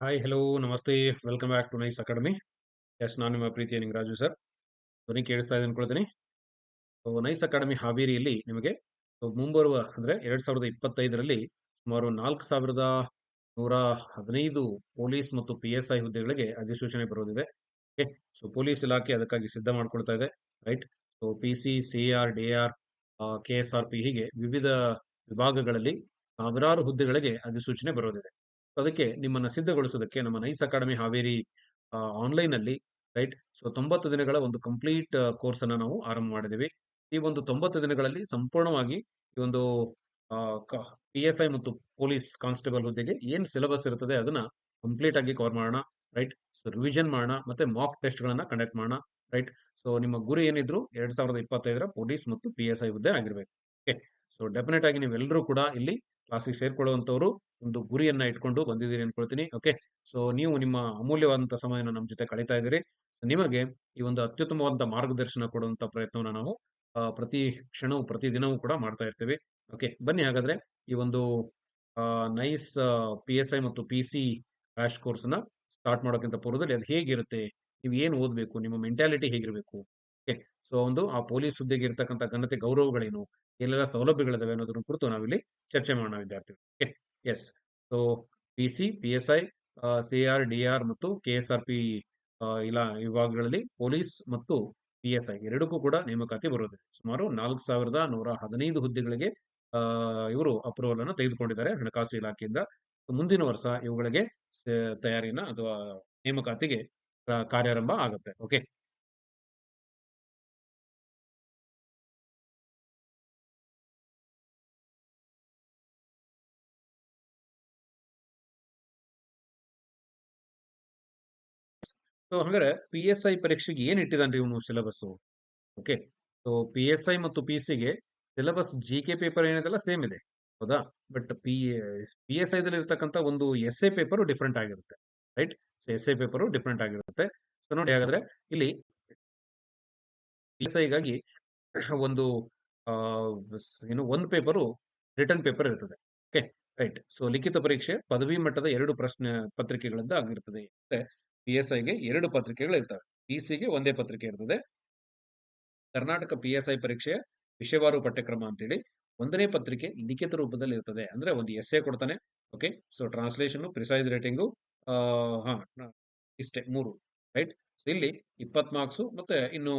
Hi hello ನಮಸ್ತೆ. Welcome back to Nice Academy yes ನಾನು ನಿಮ್ಮ ಪ್ರೀತಿಯ ನಿಂಗರಾಜು ಸರ್ ಧ್ವನಿ ಕೇಳಿಸ್ತಾ ಇದೆ ಅನ್ಕೊಳ್ತೀನಿ. ನೈಸ್ ಅಕಾಡೆಮಿ ಹಾವೇರಿಯಲ್ಲಿ ನಿಮಗೆ ಮುಂಬರುವ, ಅಂದರೆ ಎರಡು ಸಾವಿರದ ಇಪ್ಪತ್ತೈದರಲ್ಲಿ ಸುಮಾರು ನಾಲ್ಕು ಸಾವಿರದ ನೂರ ಹದಿನೈದು ಪೊಲೀಸ್ ಮತ್ತು ಪಿ ಎಸ್ ಐ ಹುದ್ದೆಗಳಿಗೆ ಅಧಿಸೂಚನೆ ಬರೋದಿದೆ. ಓಕೆ ಸೊ ಪೊಲೀಸ್ ಇಲಾಖೆ ಅದಕ್ಕಾಗಿ ಸಿದ್ಧ ಮಾಡ್ಕೊಳ್ತಾ ಇದೆ right so P C C R D R K S R P ಹೀಗೆ ವಿವಿಧ ವಿಭಾಗಗಳಲ್ಲಿ ಸಾವಿರಾರು ಹುದ್ದೆಗಳಿಗೆ ಅಧಿಸೂಚನೆ ಬರೋದಿದೆ. ಅದಕ್ಕೆ ನಿಮ್ಮನ್ನು ಸಿದ್ಧಗೊಳಿಸೋದಕ್ಕೆ ನಮ್ಮ ನೈಸ್ ಅಕಾಡೆಮಿ ಹಾವೇರಿ ಆನ್ಲೈನ್ ಅಲ್ಲಿ ರೈಟ್? ಸೊ, ತೊಂಬತ್ತು ದಿನಗಳ ಒಂದು ಕಂಪ್ಲೀಟ್ ಕೋರ್ಸ್ ನಾವು ಆರಂಭ ಮಾಡಿದ್ದೀವಿ. ಈ ಒಂದು ತೊಂಬತ್ತು ದಿನಗಳಲ್ಲಿ ಸಂಪೂರ್ಣವಾಗಿ ಈ ಒಂದು ಪಿ ಎಸ್ ಐ ಮತ್ತು ಪೊಲೀಸ್ ಕಾನ್ಸ್ಟೇಬಲ್ ಹುದ್ದೆಗೆ ಏನ್ ಸಿಲೆಬಸ್ ಇರುತ್ತದೆ ಅದನ್ನ ಕಂಪ್ಲೀಟ್ ಆಗಿ ಕವರ್ ಮಾಡೋಣ, ರೈಟ್? ಸೊ, ರಿವಿಷನ್ ಮಾಡೋಣ, ಮತ್ತೆ ಮಾಕ್ ಟೆಸ್ಟ್ ಗಳನ್ನ ಕಂಡಕ್ಟ್ ಮಾಡೋಣ, ರೈಟ್? ಸೊ, ನಿಮ್ಮ ಗುರಿ ಏನಿದ್ರು ಎರಡ್ ಸಾವಿರದ ಇಪ್ಪತ್ತೈದರ ಪೊಲೀಸ್ ಮತ್ತು ಪಿ ಎಸ್ ಐ ಹುದ್ದೆ ಆಗಿರ್ಬೇಕು, ಓಕೆ? ಸೊ, ಡೆಫಿನೆಟ್ ಆಗಿ ನೀವೆಲ್ಲರೂ ಕೂಡ ಇಲ್ಲಿ ಕ್ಲಾಸಿಗೆ ಸೇರ್ಕೊಳ್ಳುವಂಥವ್ರು ಒಂದು ಗುರಿಯನ್ನ ಇಟ್ಕೊಂಡು ಬಂದಿದ್ದೀರಿ ಅನ್ಕೊಳ್ತೀನಿ, ಓಕೆ? ಸೊ, ನೀವು ನಿಮ್ಮ ಅಮೂಲ್ಯವಾದಂಥ ಸಮಯನ ನಮ್ಮ ಜೊತೆ ಕಳೀತಾ ಇದ್ದೀರಿ. ನಿಮಗೆ ಈ ಒಂದು ಅತ್ಯುತ್ತಮವಾದಂಥ ಮಾರ್ಗದರ್ಶನ ಕೊಡುವಂಥ ಪ್ರಯತ್ನವನ್ನ ನಾವು ಪ್ರತಿ ಕ್ಷಣವೂ, ಪ್ರತಿ ದಿನವೂ ಕೂಡ ಮಾಡ್ತಾ ಇರ್ತೀವಿ. ಓಕೆ, ಬನ್ನಿ ಹಾಗಾದ್ರೆ ಈ ಒಂದು ನೈಸ್ ಪಿ ಎಸ್ ಐ ಮತ್ತು ಪಿ ಸಿ ಕ್ರಾಶ್ ಕೋರ್ಸ್ನ ಸ್ಟಾರ್ಟ್ ಮಾಡೋಕ್ಕಿಂತ ಪೂರ್ವದಲ್ಲಿ ಅದು ಹೇಗಿರುತ್ತೆ? ನೀವು ಏನು ಓದಬೇಕು? ನಿಮ್ಮ ಮೆಂಟಾಲಿಟಿ ಹೇಗಿರಬೇಕು? ಓಕೆ, ಸೊ, ಒಂದು ಆ ಪೊಲೀಸ್ ಹುದ್ದೆಗೆ ಇರ್ತಕ್ಕಂಥ ಘನತೆ ಗೌರವಗಳೇನು? ಎಲ್ಲೆಲ್ಲ ಸೌಲಭ್ಯಗಳಿದಾವೆ ಅನ್ನೋದನ್ನು ಕುರಿತು ನಾವಿಲ್ಲಿ ಚರ್ಚೆ ಮಾಡೋಣ ವಿದ್ಯಾರ್ಥಿಗಳು. Okay yes so P C P S I C R D R ಮತ್ತು ಕೆ ಎಸ್ ಆರ್ ಪಿ ಇಲ್ಲ ವಿಭಾಗಗಳಲ್ಲಿ ಪೊಲೀಸ್ ಮತ್ತು ಪಿ ಎಸ್ ಐ ಎರಡಕ್ಕೂ ಕೂಡ ನೇಮಕಾತಿ ಬರುತ್ತೆ ಸುಮಾರು ನಾಲ್ಕು ಸಾವಿರದ ನೂರ ಹದಿನೈದು ಹುದ್ದೆಗಳಿಗೆ ಇವರು ಅಪ್ರೂವಲ್ ಅನ್ನು ತೆಗೆದುಕೊಂಡಿದ್ದಾರೆ ಹಣಕಾಸು ಇಲಾಖೆಯಿಂದ. ಮುಂದಿನ ವರ್ಷ ಇವುಗಳಿಗೆ ತಯಾರಿನ ಅಥವಾ ನೇಮಕಾತಿಗೆ ಕಾರ್ಯಾರಂಭ ಆಗುತ್ತೆ. ಓಕೆ ಸೊ ಹಂಗಾರೆ ಪಿ ಎಸ್ ಐ ಪರೀಕ್ಷೆಗೆ ಏನ್ ಇಟ್ಟಿದ್ದಾನ್ರಿ ಇವನು syllabus okay so P S I ಮತ್ತು ಪಿ ಗೆ ಸಿಲೆಬಸ್ ಜಿ ಕೆ ಪೇಪರ್ ಏನಿದೆಲ್ಲ ಸೇಮ್ ಇದೆ, ಹೌದಾ? ಬಟ್ ಪಿ ಪಿ ಎಸ್ ಐದಲ್ಲಿ ಇರ್ತಕ್ಕಂಥ ಒಂದು ಎಸ್ ಎ ಪೇಪರು ಡಿಫ್ರೆಂಟ್ ಆಗಿರುತ್ತೆ right so essay paper different ಆಗಿರುತ್ತೆ. ಸೊ ನೋಡಿ ಹಾಗಾದ್ರೆ ಇಲ್ಲಿ ಪಿ ಎಸ್ ಐಗಾಗಿ ಒಂದು ಏನು ಒಂದು ಪೇಪರು ರಿಟರ್ನ್ ಪೇಪರ್ ಇರ್ತದೆ ಓಕೆ ರೈಟ್ ಸೊ ಲಿಖಿತ ಪರೀಕ್ಷೆ ಪದವಿ ಮಟ್ಟದ ಎರಡು ಪ್ರಶ್ನೆ ಪತ್ರಿಕೆಗಳಿಂದ ಆಗಿರ್ತದೆ ಪಿ ಎಸ್ ಐಗೆ ಎರಡು ಪತ್ರಿಕೆಗಳು ಇರ್ತವೆ ಪಿ ಗೆ ಒಂದೇ ಪತ್ರಿಕೆ ಇರ್ತದೆ. ಕರ್ನಾಟಕ ಪಿ ಎಸ್ ಐ ಪರೀಕ್ಷೆಯ ವಿಷಯವಾರು ಪಠ್ಯಕ್ರಮ ಅಂತೇಳಿ ಒಂದನೇ ಪತ್ರಿಕೆ ಲಿಖಿತ ರೂಪದಲ್ಲಿ ಇರ್ತದೆ. ಅಂದ್ರೆ ಒಂದು ಎಸ್ ಎ ಕೊಡ್ತಾನೆ okay so translation precise writing ಹಾ ಇಷ್ಟೇ ಮೂರು ರೈಟ್ ಇಲ್ಲಿ ಇಪ್ಪತ್ ಮಾರ್ಕ್ಸ್ ಮತ್ತೆ ಇನ್ನು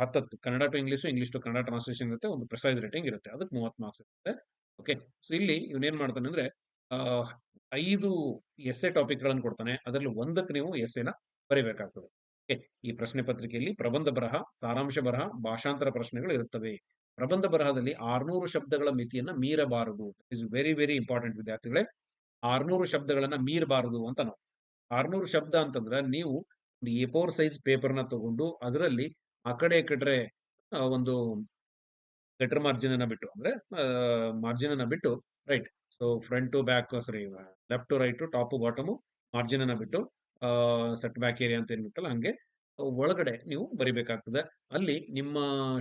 ಹತ್ತತ್ತು. Kannada to English English to Kannada translation ಇರುತ್ತೆ. ಒಂದು ಪ್ರಿಸೈಸ್ ರೇಟಿಂಗ್ ಇರುತ್ತೆ. ಅದಕ್ಕೆ ಮೂವತ್ತು ಮಾರ್ಕ್ಸ್ ಇರುತ್ತೆ. ಓಕೆ ಸೊ ಇಲ್ಲಿ ಇವನೇನ್ ಮಾಡ್ತಾನೆ ಅಂದ್ರೆ ಐದು ಎಸ್ ಎ ಟಾಪಿಕ್ಗಳನ್ನು ಕೊಡ್ತಾನೆ. ಅದರಲ್ಲಿ ಒಂದಕ್ಕೆ ನೀವು ಎಸ್ ಎನ ಬರೀಬೇಕಾಗ್ತದೆ. ಓಕೆ ಈ ಪ್ರಶ್ನೆ ಪತ್ರಿಕೆಯಲ್ಲಿ ಪ್ರಬಂಧ ಬರಹ, ಸಾರಾಂಶ ಬರಹ, ಭಾಷಾಂತರ ಪ್ರಶ್ನೆಗಳು ಇರುತ್ತವೆ. ಪ್ರಬಂಧ ಬರಹದಲ್ಲಿ ಆರ್ನೂರು ಶಬ್ದಗಳ ಮಿತಿಯನ್ನ ಮೀರಬಾರದು. ಇಸ್ ವೆರಿ ವೆರಿ ಇಂಪಾರ್ಟೆಂಟ್ ವಿದ್ಯಾರ್ಥಿಗಳೇ. ಆರ್ನೂರು ಶಬ್ದಗಳನ್ನ ಮೀರಬಾರದು ಅಂತ ನಾವು. ಆರ್ನೂರು ಶಬ್ದ ಅಂತಂದ್ರೆ ನೀವು ಎ ಫೋರ್ ಸೈಜ್ ಪೇಪರ್ನ ತಗೊಂಡು ಅದರಲ್ಲಿ ಆ ಕಡೆ ಕಟ್ರೆ ಒಂದು ಗಟರ್ ಮಾರ್ಜಿನ್ ಅನ್ನ ಬಿಟ್ಟು, ಅಂದ್ರೆ ಮಾರ್ಜಿನ್ ಅನ್ನ ಬಿಟ್ಟು right so front back sorry left to right top bottom margin ಅನ್ನ ಬಿಟ್ಟು ಸೆಟ್ ಬ್ಯಾಕ್ ಏರಿಯಾ ಅಂತ ಏನಿರುತ್ತಲ್ಲ ಹಂಗೆ ಒಳಗಡೆ ನೀವು ಬರಿಬೇಕಾಗ್ತದೆ. ಅಲ್ಲಿ ನಿಮ್ಮ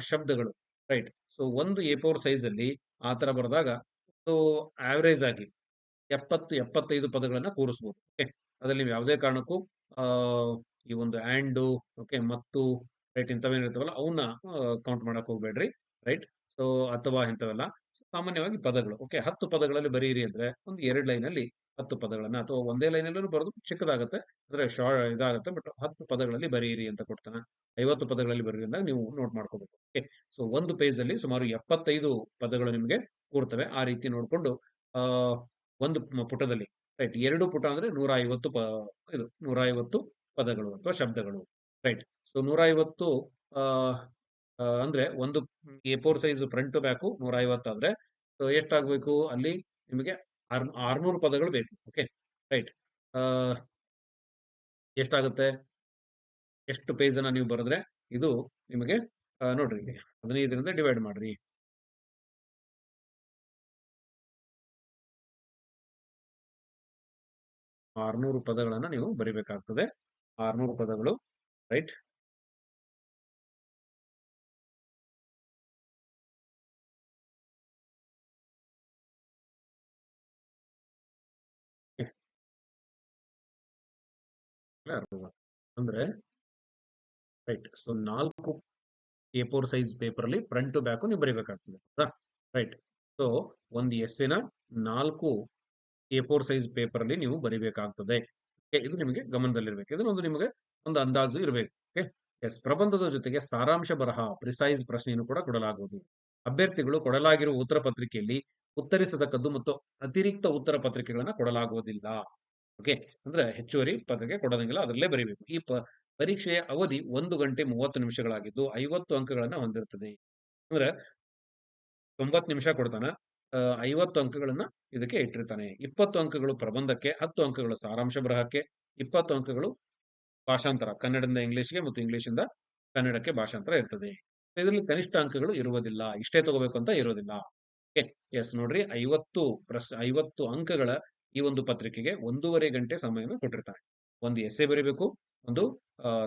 ಶಬ್ದಗಳು ರೈಟ್ ಸೊ ಒಂದು ಎ ಫೋರ್ ಸೈಜ್ ಅಲ್ಲಿ ಆ ತರ ಬರೆದಾಗ, ಸೊ ಆವರೇಜ್ ಆಗಿ ಎಪ್ಪತ್ತು, ಎಪ್ಪತ್ತೈದು ಪದಗಳನ್ನ ಕೂರಿಸ್ಬೋದು ಓಕೆ ಅದರಲ್ಲಿ ನೀವು ಯಾವುದೇ ಕಾರಣಕ್ಕೂ ಈ ಒಂದು ಆ್ಯಂಡು ಓಕೆ ಮತ್ತು ರೈಟ್ ಇಂಥವೇನಿರ್ತಾವಲ್ಲ ಅವನ್ನ ಕೌಂಟ್ ಮಾಡಕ್ಕೆ ಹೋಗ್ಬೇಡ್ರಿ ರೈಟ್ ಸೊ ಅಥವಾ ಇಂಥವೆಲ್ಲ. ಸಾಮಾನ್ಯವಾಗಿ ಪದಗಳು. ಓಕೆ ಹತ್ತು ಪದಗಳಲ್ಲಿ ಬರೀರಿ ಅಂದ್ರೆ ಒಂದು ಎರಡು ಲೈನ್ ಅಲ್ಲಿ ಹತ್ತು ಪದಗಳನ್ನ ಅಥವಾ ಒಂದೇ ಲೈನ್ ಅಲ್ಲೂ ಬರೋದು ಚಿಕ್ಕದಾಗುತ್ತೆ, ಅಂದ್ರೆ ಶಾರ್ಟ್ ಇದಾಗುತ್ತೆ ಬಟ್ ಹತ್ತು ಪದಗಳಲ್ಲಿ ಬರೀರಿ ಅಂತ ಕೊಡ್ತಾನೆ. ಐವತ್ತು ಪದಗಳಲ್ಲಿ ಬರೀರಿ ಅಂದಾಗ ನೀವು ನೋಟ್ ಮಾಡ್ಕೋಬೇಕು. ಓಕೆ ಸೊ ಒಂದು ಪೇಜ್ ಸುಮಾರು ಎಪ್ಪತ್ತೈದು ಪದಗಳು ನಿಮಗೆ ಕೂರ್ತವೆ ಆ ರೀತಿ ನೋಡ್ಕೊಂಡು ಒಂದು ಪುಟದಲ್ಲಿ ರೈಟ್ ಎರಡು ಪುಟ ಅಂದ್ರೆ ನೂರ ಐವತ್ತು ಪ, ಇದು ನೂರ ಐವತ್ತು ಪದಗಳು ಅಥವಾ ಶಬ್ದಗಳು ರೈಟ್ ಸೊ ನೂರ ಐವತ್ತು ಅಂದ್ರೆ ಒಂದು A four size front to back ನೂರ ಐವತ್ತಾದ್ರೆ ಸೊ ಎಷ್ಟಾಗಬೇಕು ಅಲ್ಲಿ? ನಿಮಗೆ ಆರ್ ಆರ್ನೂರು ಪದಗಳು ಬೇಕು ಓಕೆ ರೈಟ್ ಎಷ್ಟಾಗುತ್ತೆ? ಎಷ್ಟು ಪೇಜ್ ಅನ್ನ ನೀವು ಬರೆದ್ರೆ ಇದು ನಿಮಗೆ ನೋಡ್ರಿ ಹದಿನೈದರಿಂದ ಡಿವೈಡ್ ಮಾಡ್ರಿ. ಆರ್ನೂರು ಪದಗಳನ್ನ ನೀವು ಬರಿಬೇಕಾಗ್ತದೆ. ಆರ್ನೂರು ಪದಗಳು ರೈಟ್ ಅಂದ್ರೆ ರೈಟ್. ಸೊ ನಾಲ್ಕು ಎ ಫೋರ್ ಸೈಜ್ ಪೇಪರ್ ಅಲ್ಲಿ ಫ್ರಂಟ್ ಟು ಬ್ಯಾಕ್ ನೀವು ಬರೀಬೇಕಾಗ್ತದೆ. ರೈಟ್. ಸೊ ಒಂದು ಎಸ್ಸಿನ ನಾಲ್ಕು ಎ ಫೋರ್ ಸೈಜ್ ಪೇಪರ್ ಅಲ್ಲಿ ನೀವು ಬರೀಬೇಕಾಗ್ತದೆ. ಇದು ನಿಮಗೆ ಗಮನದಲ್ಲಿರ್ಬೇಕು. ಇದನ್ನೊಂದು ನಿಮಗೆ ಒಂದು ಅಂದಾಜು ಇರಬೇಕು. ಓಕೆ? ಎಸ್, ಪ್ರಬಂಧದ ಜೊತೆಗೆ ಸಾರಾಂಶ ಬರಹ ಪ್ರಿಸೈಸ್ ಪ್ರಶ್ನೆಯನ್ನು ಕೂಡ ಕೊಡಲಾಗುವುದು. ಅಭ್ಯರ್ಥಿಗಳು ಕೊಡಲಾಗಿರುವ ಉತ್ತರ ಪತ್ರಿಕೆಯಲ್ಲಿ ಉತ್ತರಿಸತಕ್ಕದ್ದು ಮತ್ತು ಅತಿರಿಕ್ತ ಉತ್ತರ ಪತ್ರಿಕೆಗಳನ್ನ ಕೊಡಲಾಗುವುದಿಲ್ಲ. ಓಕೆ? ಅಂದ್ರೆ ಹೆಚ್ಚುವರಿ ಪದಕ್ಕೆ ಕೊಡೋದಂಗಿಲ್ಲ ಅದರಲ್ಲೇ ಬರೀಬೇಕು. ಈ ಪರೀಕ್ಷೆಯ ಅವಧಿ ಒಂದು ಗಂಟೆ ಮೂವತ್ತು ನಿಮಿಷಗಳಾಗಿದ್ದು ಐವತ್ತು ಅಂಕಗಳನ್ನ ಹೊಂದಿರುತ್ತದೆ ಅಂದ್ರೆ ತೊಂಬತ್ತು ನಿಮಿಷ ಕೊಡ್ತಾನ ಐವತ್ತು ಅಂಕಗಳನ್ನ ಇದಕ್ಕೆ ಇಟ್ಟಿರ್ತಾನೆ. ಇಪ್ಪತ್ತು ಅಂಕಗಳು ಪ್ರಬಂಧಕ್ಕೆ, ಹತ್ತು ಅಂಕಗಳು ಸಾರಾಂಶ ಬರಹಕ್ಕೆ, ಇಪ್ಪತ್ತು ಅಂಕಗಳು ಭಾಷಾಂತರ, ಕನ್ನಡದಿಂದ ಇಂಗ್ಲಿಷ್ಗೆ ಮತ್ತು ಇಂಗ್ಲಿಷಿಂದ ಕನ್ನಡಕ್ಕೆ ಭಾಷಾಂತರ ಇರ್ತದೆ. ಇದರಲ್ಲಿ ಕನಿಷ್ಠ ಅಂಕಗಳು ಇರುವುದಿಲ್ಲ. ಇಷ್ಟೇ ತಗೋಬೇಕು ಅಂತ ಇರೋದಿಲ್ಲ ಓಕೆ? ಎಸ್, ನೋಡ್ರಿ. ಐವತ್ತು ಪ್ರಶ್ ಐವತ್ತು ಅಂಕಗಳ ಈ ಒಂದು ಪತ್ರಿಕೆಗೆ ಒಂದೂವರೆ ಗಂಟೆ ಸಮಯವನ್ನು ಕೊಟ್ಟಿರ್ತಾನೆ. ಒಂದು ಎಸ್ಸೆ ಬರೀಬೇಕು, ಒಂದು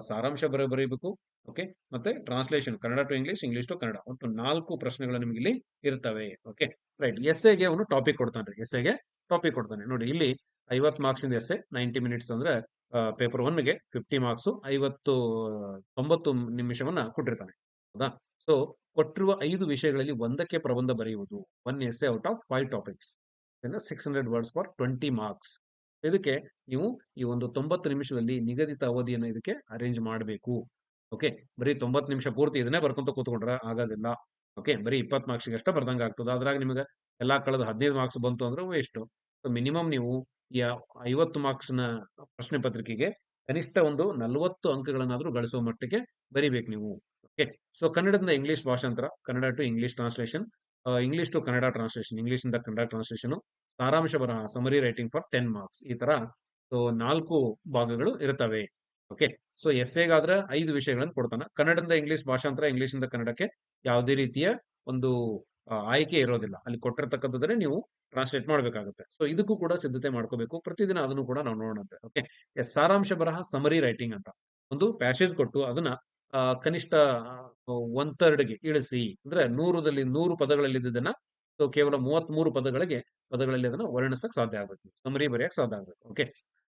ಸಾರಾಂಶ ಬರ, ಬರೀಬೇಕು ಓಕೆ ಮತ್ತೆ translation Kannada to English English to Kannada, ಒಟ್ಟು ನಾಲ್ಕು ಪ್ರಶ್ನೆಗಳು ನಿಮ್ಗೆ ಇಲ್ಲಿ ಇರ್ತವೆ ಓಕೆ ರೈಟ್ ಎಸ್ಸೆಗೆ ಅವನು ಟಾಪಿಕ್ ಕೊಡ್ತಾನೆ ಎಸ್ಸೆಗೆ ಟಾಪಿಕ್ ಕೊಡ್ತಾನೆ. ನೋಡಿ, ಇಲ್ಲಿ ಐವತ್ತು ಮಾರ್ಕ್ಸ್ ಇಂದ ಎಸ್ಸೆ ನೈಂಟಿ ಮಿನಿಟ್ಸ್ ಅಂದ್ರೆ ಪೇಪರ್ ಒನ್ಗೆ ಫಿಫ್ಟಿ ಮಾರ್ಕ್ಸ್ ಐವತ್ತು, ತೊಂಬತ್ತು ನಿಮಿಷವನ್ನ ಕೊಟ್ಟಿರ್ತಾನೆ. ಹೌದಾ? ಸೊ ಕೊಟ್ಟಿರುವ ಐದು ವಿಷಯಗಳಲ್ಲಿ ಒಂದಕ್ಕೆ ಪ್ರಬಂಧ ಬರೆಯುವುದು one essay out of five topics six hundred words for twenty marks ಇದಕ್ಕೆ ನೀವು ಈ ಒಂದು ತೊಂಬತ್ತು ನಿಮಿಷದಲ್ಲಿ ನಿಗದಿತ ಅವಧಿಯನ್ನು ಇದಕ್ಕೆ ಅರೇಂಜ್ ಮಾಡಬೇಕು. ಓಕೆ ಬರೀ ತೊಂಬತ್ತು ನಿಮಿಷ ಪೂರ್ತಿ ಇದನ್ನೇ ಬರ್ಕೊಂತ ಕೂತ್ಕೊಂಡ್ರೆ ಆಗೋದಿಲ್ಲ. ಓಕೆ ಬರೀ ಇಪ್ಪತ್ತು ಮಾರ್ಕ್ಸ್ಗೆ ಅಷ್ಟೇ ಬರ್ದಂಗೆ ಆಗ್ತದೆ. ಅದ್ರಾಗ ನಿಮಗೆ ಎಲ್ಲಾ ಕಳೆದ ಹದಿನೈದು ಮಾರ್ಕ್ಸ್ ಬಂತು ಅಂದ್ರೆ ವೇಸ್ಟ್ ಮಿನಿಮಮ್ ನೀವು ಈ ಐವತ್ತು ಮಾರ್ಕ್ಸ್ನ ಪ್ರಶ್ನೆ ಪತ್ರಿಕೆಗೆ ಕನಿಷ್ಠ ಒಂದು ನಲವತ್ತು ಅಂಕಗಳನ್ನಾದರೂ ಗಳಿಸೋ ಮಟ್ಟಿಗೆ ಬರಿಬೇಕು ನೀವು. ಓಕೆ ಸೊ ಕನ್ನಡದಿಂದ ಇಂಗ್ಲಿಷ್ ಭಾಷಾಂತರ, Kannada to English translation English to Kannada translation English ಇಂದ ಕನ್ನಡ ಟ್ರಾನ್ಸ್ಲೇಷನ್ ಸಾರಾಂಶ ಬರಹ summary writing for ten marks ಈ ತರ. ಸೊ ನಾಲ್ಕು ಭಾಗಗಳು ಇರ್ತವೆ ಓಕೆ ಸೊ ಎಸ್ಸೆಗಾದ್ರೆ ಐದು ವಿಷಯಗಳನ್ನು ಕೊಡ್ತಾನೆ. ಕನ್ನಡದಿಂದ ಇಂಗ್ಲಿಷ್ ಭಾಷಾಂತರ ಇಂಗ್ಲಿಷ್ ಇಂದ ಕನ್ನಡಕ್ಕೆ ಯಾವುದೇ ರೀತಿಯ ಒಂದು ಆಯ್ಕೆ ಇರೋದಿಲ್ಲ. ಅಲ್ಲಿ ಕೊಟ್ಟಿರ್ತಕ್ಕಂಥದ್ರೆ ನೀವು ಟ್ರಾನ್ಸ್ಲೇಟ್ ಮಾಡಬೇಕಾಗುತ್ತೆ. ಸೊ ಇದಕ್ಕೂ ಕೂಡ ಸಿದ್ಧತೆ ಮಾಡ್ಕೋಬೇಕು. ಪ್ರತಿದಿನ ಅದನ್ನು ಕೂಡ ನಾವು ನೋಡೋಣಂತೆ. ಓಕೆ ಎಸ್, ಸಾರಾಂಶ ಬರಹ ಸಮರಿ ರೈಟಿಂಗ್ ಅಂತ. ಒಂದು ಪ್ಯಾಸೇಜ್ ಕೊಟ್ಟು ಅದನ್ನ ಕನಿಷ್ಠ ಒನ್ಗೆ ಇಳಿಸಿ ಅಂದ್ರೆ ನೂರದಲ್ಲಿ ನೂರು ಪದಗಳಲ್ಲಿ ಇದನ್ನ ಸೊ ಕೇವಲ ಮೂವತ್ತ್ ಮೂರು ಪದಗಳಿಗೆ, ಪದಗಳಲ್ಲಿ ಅದನ್ನ ವರ್ಣಿಸಕ್ ಸಾಧ್ಯ ಆಗುತ್ತೆ. ಸಮರಿ ಬರೆಯಕ್ ಸಾಧ್ಯ ಆಗಬೇಕು ಓಕೆ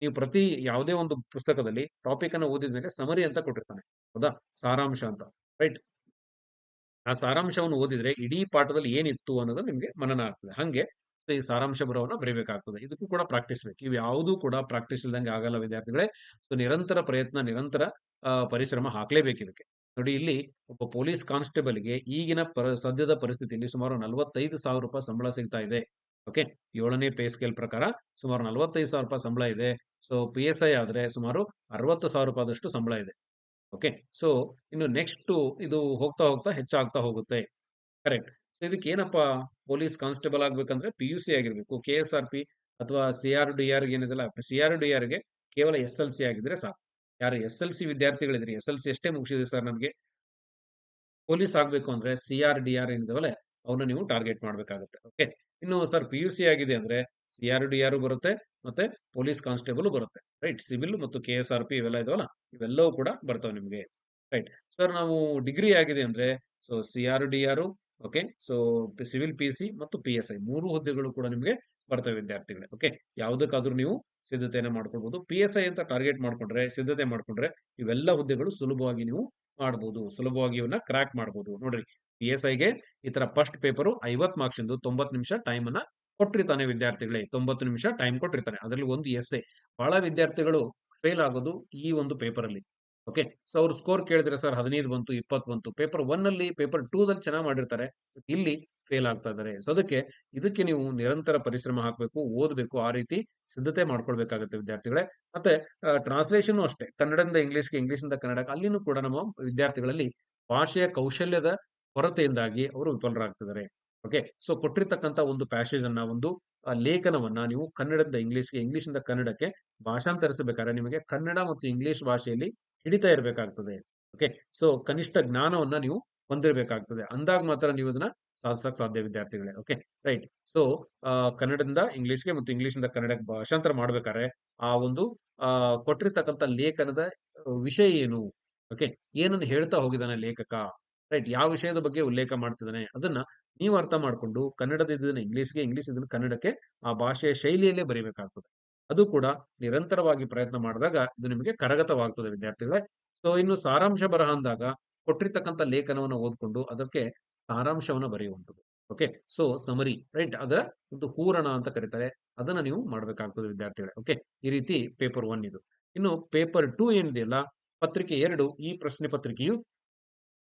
ನೀವು ಪ್ರತಿ ಯಾವುದೇ ಒಂದು ಪುಸ್ತಕದಲ್ಲಿ ಟಾಪಿಕ್ ಅನ್ನ ಓದಿದ ಮೇಲೆ ಸಮರಿ ಅಂತ ಕೊಟ್ಟಿರ್ತಾನೆ. ಹೌದಾ? ಸಾರಾಂಶ ಅಂತ. ರೈಟ್ ಆ ಸಾರಾಂಶವನ್ನು ಓದಿದ್ರೆ ಇಡೀ ಪಾಠದಲ್ಲಿ ಏನಿತ್ತು ಅನ್ನೋದು ನಿಮ್ಗೆ ಮನನ ಆಗ್ತದೆ. ಹಂಗೆ ಈ ಸಾರಾಂಶ ಬರವನ್ನ ಬರೀಬೇಕಾಗ್ತದೆ. ಇದಕ್ಕೂ ಕೂಡ ಪ್ರಾಕ್ಟೀಸ್ ಬೇಕು. ಇವು ಯಾವುದೂ ಕೂಡ ಪ್ರಾಕ್ಟೀಸ್ ಇಲ್ದಂಗೆ ಆಗಲ್ಲ ವಿದ್ಯಾರ್ಥಿಗಳೇ. ಸೊ ನಿರಂತರ ಪ್ರಯತ್ನ, ನಿರಂತರ ಪರಿಶ್ರಮ ಹಾಕ್ಲೇಬೇಕು ಇದಕ್ಕೆ. ನೋಡಿ, ಇಲ್ಲಿ ಒಬ್ಬ ಪೊಲೀಸ್ ಕಾನ್ಸ್ಟೇಬಲ್ಗೆ ಈಗಿನ ಪರ, ಸದ್ಯದ ಪರಿಸ್ಥಿತಿಯಲ್ಲಿ ಸುಮಾರು ನಲವತ್ತೈದು ಸಾವಿರ ರೂಪಾಯಿ ಸಂಬಳ ಸಿಗ್ತಾ ಇದೆ. ಓಕೆ? ಏಳನೇ ಪೇ ಸ್ಕೇಲ್ ಪ್ರಕಾರ ಸುಮಾರು ನಲವತ್ತೈದು ಸಾವಿರ ರೂಪಾಯಿ ಸಂಬಳ ಇದೆ. ಸೊ ಪಿ ಎಸ್ ಐ ಆದ್ರೆ ಸುಮಾರು ಅರವತ್ತು ಸಾವಿರ ರೂಪಾಯಿದಷ್ಟು ಸಂಬಳ ಇದೆ. ಓಕೆ? ಸೊ ಇನ್ನು ನೆಕ್ಸ್ಟ್ ಇದು ಹೋಗ್ತಾ ಹೋಗ್ತಾ ಹೆಚ್ಚಾಗ್ತಾ ಹೋಗುತ್ತೆ. ಕರೆಕ್ಟ್ ಸೊ ಇದಕ್ಕೆ ಏನಪ್ಪಾ ಪೊಲೀಸ್ ಕಾನ್ಸ್ಟೇಬಲ್ ಆಗ್ಬೇಕಂದ್ರೆ ಪಿ ಯು ಸಿ ಆಗಿರ್ಬೇಕು. ಕೆ ಎಸ್ ಆರ್ ಪಿ ಅಥವಾ ಸಿ ಆರ್ ಡಿ ಆರ್ ಏನಿದೆಲ್ಲ ಸಿ ಆರ್ ಡಿ ಆರ್ಗೆ ಕೇವಲ ಎಸ್ ಎಲ್ ಸಿ ಆಗಿದ್ರೆ ಸಾಕು. ಯಾರು ಎಸ್ ಎಲ್ ಸಿ ವಿದ್ಯಾರ್ಥಿಗಳಿದ್ರಿ ಎಸ್ ಎಲ್ ಸಿ ಎಷ್ಟೇ ಮುಗಿಸಿದೆ ಸರ್ ನಮಗೆ, ಪೊಲೀಸ್ ಆಗ್ಬೇಕು ಅಂದ್ರೆ ಸಿ ಆರ್ ಡಿ ಆರ್ ಅವನ್ನ ನೀವು ಟಾರ್ಗೆಟ್ ಮಾಡ್ಬೇಕಾಗುತ್ತೆ. ಓಕೆ ಇನ್ನು ಸರ್ ಪಿ ಯು ಸಿ ಆಗಿದೆ ಅಂದ್ರೆ ಸಿ ಆರ್ ಡಿ ಆರ್ ಬರುತ್ತೆ ಮತ್ತೆ ಪೊಲೀಸ್ ಕಾನ್ಸ್ಟೇಬಲ್ ಬರುತ್ತೆ. ರೈಟ್ ಸಿವಿಲ್ ಮತ್ತು ಕೆ ಎಸ್ ಆರ್ ಪಿ ಇವೆಲ್ಲ ಇದಾವಲ್ಲ, ಇವೆಲ್ಲವೂ ಕೂಡ ಬರ್ತಾವೆ ನಿಮಗೆ. ರೈಟ್ ಸರ್ ನಾವು ಡಿಗ್ರಿ ಆಗಿದೆ ಅಂದ್ರೆ so C R D R okay? So civil P, C ಮತ್ತು ಪಿ, ಎಸ್, ಐ ಮೂರು ಹುದ್ದೆಗಳು ಕೂಡ ನಿಮಗೆ ಬರ್ತವೆ ವಿದ್ಯಾರ್ಥಿಗಳೇ, ಓಕೆ? ಯಾವುದಕ್ಕಾದ್ರೂ ನೀವು ಸಿದ್ಧತೆಯನ್ನು ಮಾಡ್ಕೊಳ್ಬಹುದು ಪಿ, ಎಸ್, ಐ ಅಂತ ಟಾರ್ಗೆಟ್ ಮಾಡ್ಕೊಂಡ್ರೆ, ಸಿದ್ಧತೆ ಮಾಡ್ಕೊಂಡ್ರೆ ಇವೆಲ್ಲ ಹುದ್ದೆಗಳು ಸುಲಭವಾಗಿ ನೀವು ಮಾಡಬಹುದು ಸುಲಭವಾಗಿ ಇವನ್ನ ಕ್ರ್ಯಾಕ್ ಮಾಡಬಹುದು ನೋಡ್ರಿ, ಪಿ, ಎಸ್ ಐಗೆ ಈ ತರ ಫಸ್ಟ್ ಪೇಪರ್ ಐವತ್ ಮಾರ್ಕ್ಸ್ ಇಂದು ತೊಂಬತ್ತು ನಿಮಿಷ ಟೈಮ್ ಅನ್ನ ಕೊಟ್ಟಿರ್ತಾನೆ ವಿದ್ಯಾರ್ಥಿಗಳೇ, ತೊಂಬತ್ತು ನಿಮಿಷ ಟೈಮ್ ಕೊಟ್ಟಿರ್ತಾನೆ. ಅದರಲ್ಲಿ ಒಂದು ಎಸ್ ಎ ಬಹಳ ವಿದ್ಯಾರ್ಥಿಗಳು ಫೇಲ್ ಆಗೋದು ಈ ಒಂದು ಪೇಪರ್ ಅಲ್ಲಿ. ಓಕೆ? ಸೊ, ಅವ್ರ ಸ್ಕೋರ್ ಕೇಳಿದ್ರೆ ಸರ್ ಹದಿನೈದು ಬಂತು, ಇಪ್ಪತ್ತು ಬಂತು ಪೇಪರ್ ಒನ್ ಅಲ್ಲಿ ಪೇಪರ್ ಟೂ ದಲ್ಲಿ ಚೆನ್ನಾಗಿ ಮಾಡಿರ್ತಾರೆ. ಇಲ್ಲಿ ಫೇಲ್ ಆಗ್ತಾ ಇದ್ದಾರೆ. ಸೊ ಅದಕ್ಕೆ ಇದಕ್ಕೆ ನೀವು ನಿರಂತರ ಪರಿಶ್ರಮ ಹಾಕಬೇಕು, ಓದಬೇಕು, ಆ ರೀತಿ ಸಿದ್ಧತೆ ಮಾಡ್ಕೊಳ್ಬೇಕಾಗುತ್ತೆ ವಿದ್ಯಾರ್ಥಿಗಳೇ. ಮತ್ತೆ ಟ್ರಾನ್ಸ್ಲೇಷನ್ ಅಷ್ಟೇ. ಕನ್ನಡದಿಂದ ಇಂಗ್ಲಿಷ್ಗೆ ಇಂಗ್ಲಿಷಿಂದ ಕನ್ನಡಕ್ಕೆ ಅಲ್ಲಿನೂ ಕೂಡ ನಮ್ಮ ವಿದ್ಯಾರ್ಥಿಗಳಲ್ಲಿ ಭಾಷೆಯ ಕೌಶಲ್ಯದ ಕೊರತೆಯಿಂದಾಗಿ ಅವರು ವಿಫಲರಾಗ್ತಿದ್ದಾರೆ. ಓಕೆ? ಸೊ ಕೊಟ್ಟಿರ್ತಕ್ಕಂಥ ಒಂದು ಪ್ಯಾಸೇಜ್ ಅನ್ನ ಒಂದು ಲೇಖನವನ್ನ ನೀವು ಕನ್ನಡದಿಂದ ಇಂಗ್ಲಿಷ್ಗೆ ಇಂಗ್ಲಿಷಿಂದ ಕನ್ನಡಕ್ಕೆ ಭಾಷಾಂತರಿಸಬೇಕಾದ್ರೆ ನಿಮಗೆ ಕನ್ನಡ ಮತ್ತು ಇಂಗ್ಲಿಷ್ ಭಾಷೆಯಲ್ಲಿ ಹಿಡಿತಾ ಇರಬೇಕಾಗ್ತದೆ. ಓಕೆ ಸೊ ಕನಿಷ್ಠ ಜ್ಞಾನವನ್ನ ನೀವು ಹೊಂದಿರಬೇಕಾಗ್ತದೆ. ಅಂದಾಗ ಮಾತ್ರ ನೀವು ಅದನ್ನ ಸಾಧಿಸಕ್ ಸಾಧ್ಯ ವಿದ್ಯಾರ್ಥಿಗಳೇ. ಓಕೆ ರೈಟ್ ಸೊ ಕನ್ನಡದಿಂದ ಇಂಗ್ಲಿಷ್ಗೆ ಮತ್ತು ಇಂಗ್ಲಿಷಿಂದ ಕನ್ನಡಕ್ಕೆ ಭಾಷಾಂತರ ಮಾಡ್ಬೇಕಾದ್ರೆ ಆ ಒಂದು ಕೊಟ್ಟಿರ್ತಕ್ಕಂಥ ಲೇಖನದ ವಿಷಯ ಏನು? ಓಕೆ ಏನನ್ನು ಹೇಳ್ತಾ ಹೋಗಿದ್ದಾನೆ ಲೇಖಕ? ರೈಟ್ ಯಾವ ವಿಷಯದ ಬಗ್ಗೆ ಉಲ್ಲೇಖ ಮಾಡ್ತಿದ್ದಾನೆ? ಅದನ್ನ ನೀವು ಅರ್ಥ ಮಾಡ್ಕೊಂಡು ಕನ್ನಡದ ಇದನ್ನ ಇಂಗ್ಲಿಷ್ಗೆ ಇಂಗ್ಲಿಷ್ ಇದನ್ನ ಕನ್ನಡಕ್ಕೆ ಆ ಭಾಷೆಯ ಶೈಲಿಯಲ್ಲೇ ಬರೀಬೇಕಾಗ್ತದೆ. ಅದು ಕೂಡ ನಿರಂತರವಾಗಿ ಪ್ರಯತ್ನ ಮಾಡಿದಾಗ ಇದು ನಿಮಗೆ ಕರಗತವಾಗ್ತದೆ, ವಿದ್ಯಾರ್ಥಿಗಳೇ. ಸೊ ಇನ್ನು ಸಾರಾಂಶ ಬರಹ ಅಂದಾಗ ಕೊಟ್ಟಿರ್ತಕ್ಕಂಥ ಲೇಖನವನ್ನು ಓದ್ಕೊಂಡು ಅದಕ್ಕೆ ಸಾರಾಂಶವನ್ನು ಬರೆಯುವಂಥದ್ದು. ಓಕೆ ಸೊ ಸಮರಿ ರೈಟ್ ಅದರ ಒಂದು ಹೂರಣ ಅಂತ ಕರೀತಾರೆ. ಅದನ್ನ ನೀವು ಮಾಡಬೇಕಾಗ್ತದೆ, ವಿದ್ಯಾರ್ಥಿಗಳೇ. ಓಕೆ ಈ ರೀತಿ ಪೇಪರ್ ಒನ್ ಇದು. ಇನ್ನು ಪೇಪರ್ ಟೂ ಏನಿದೆಯಲ್ಲ, ಪತ್ರಿಕೆ ಎರಡು, ಈ ಪ್ರಶ್ನೆ ಪತ್ರಿಕೆಯು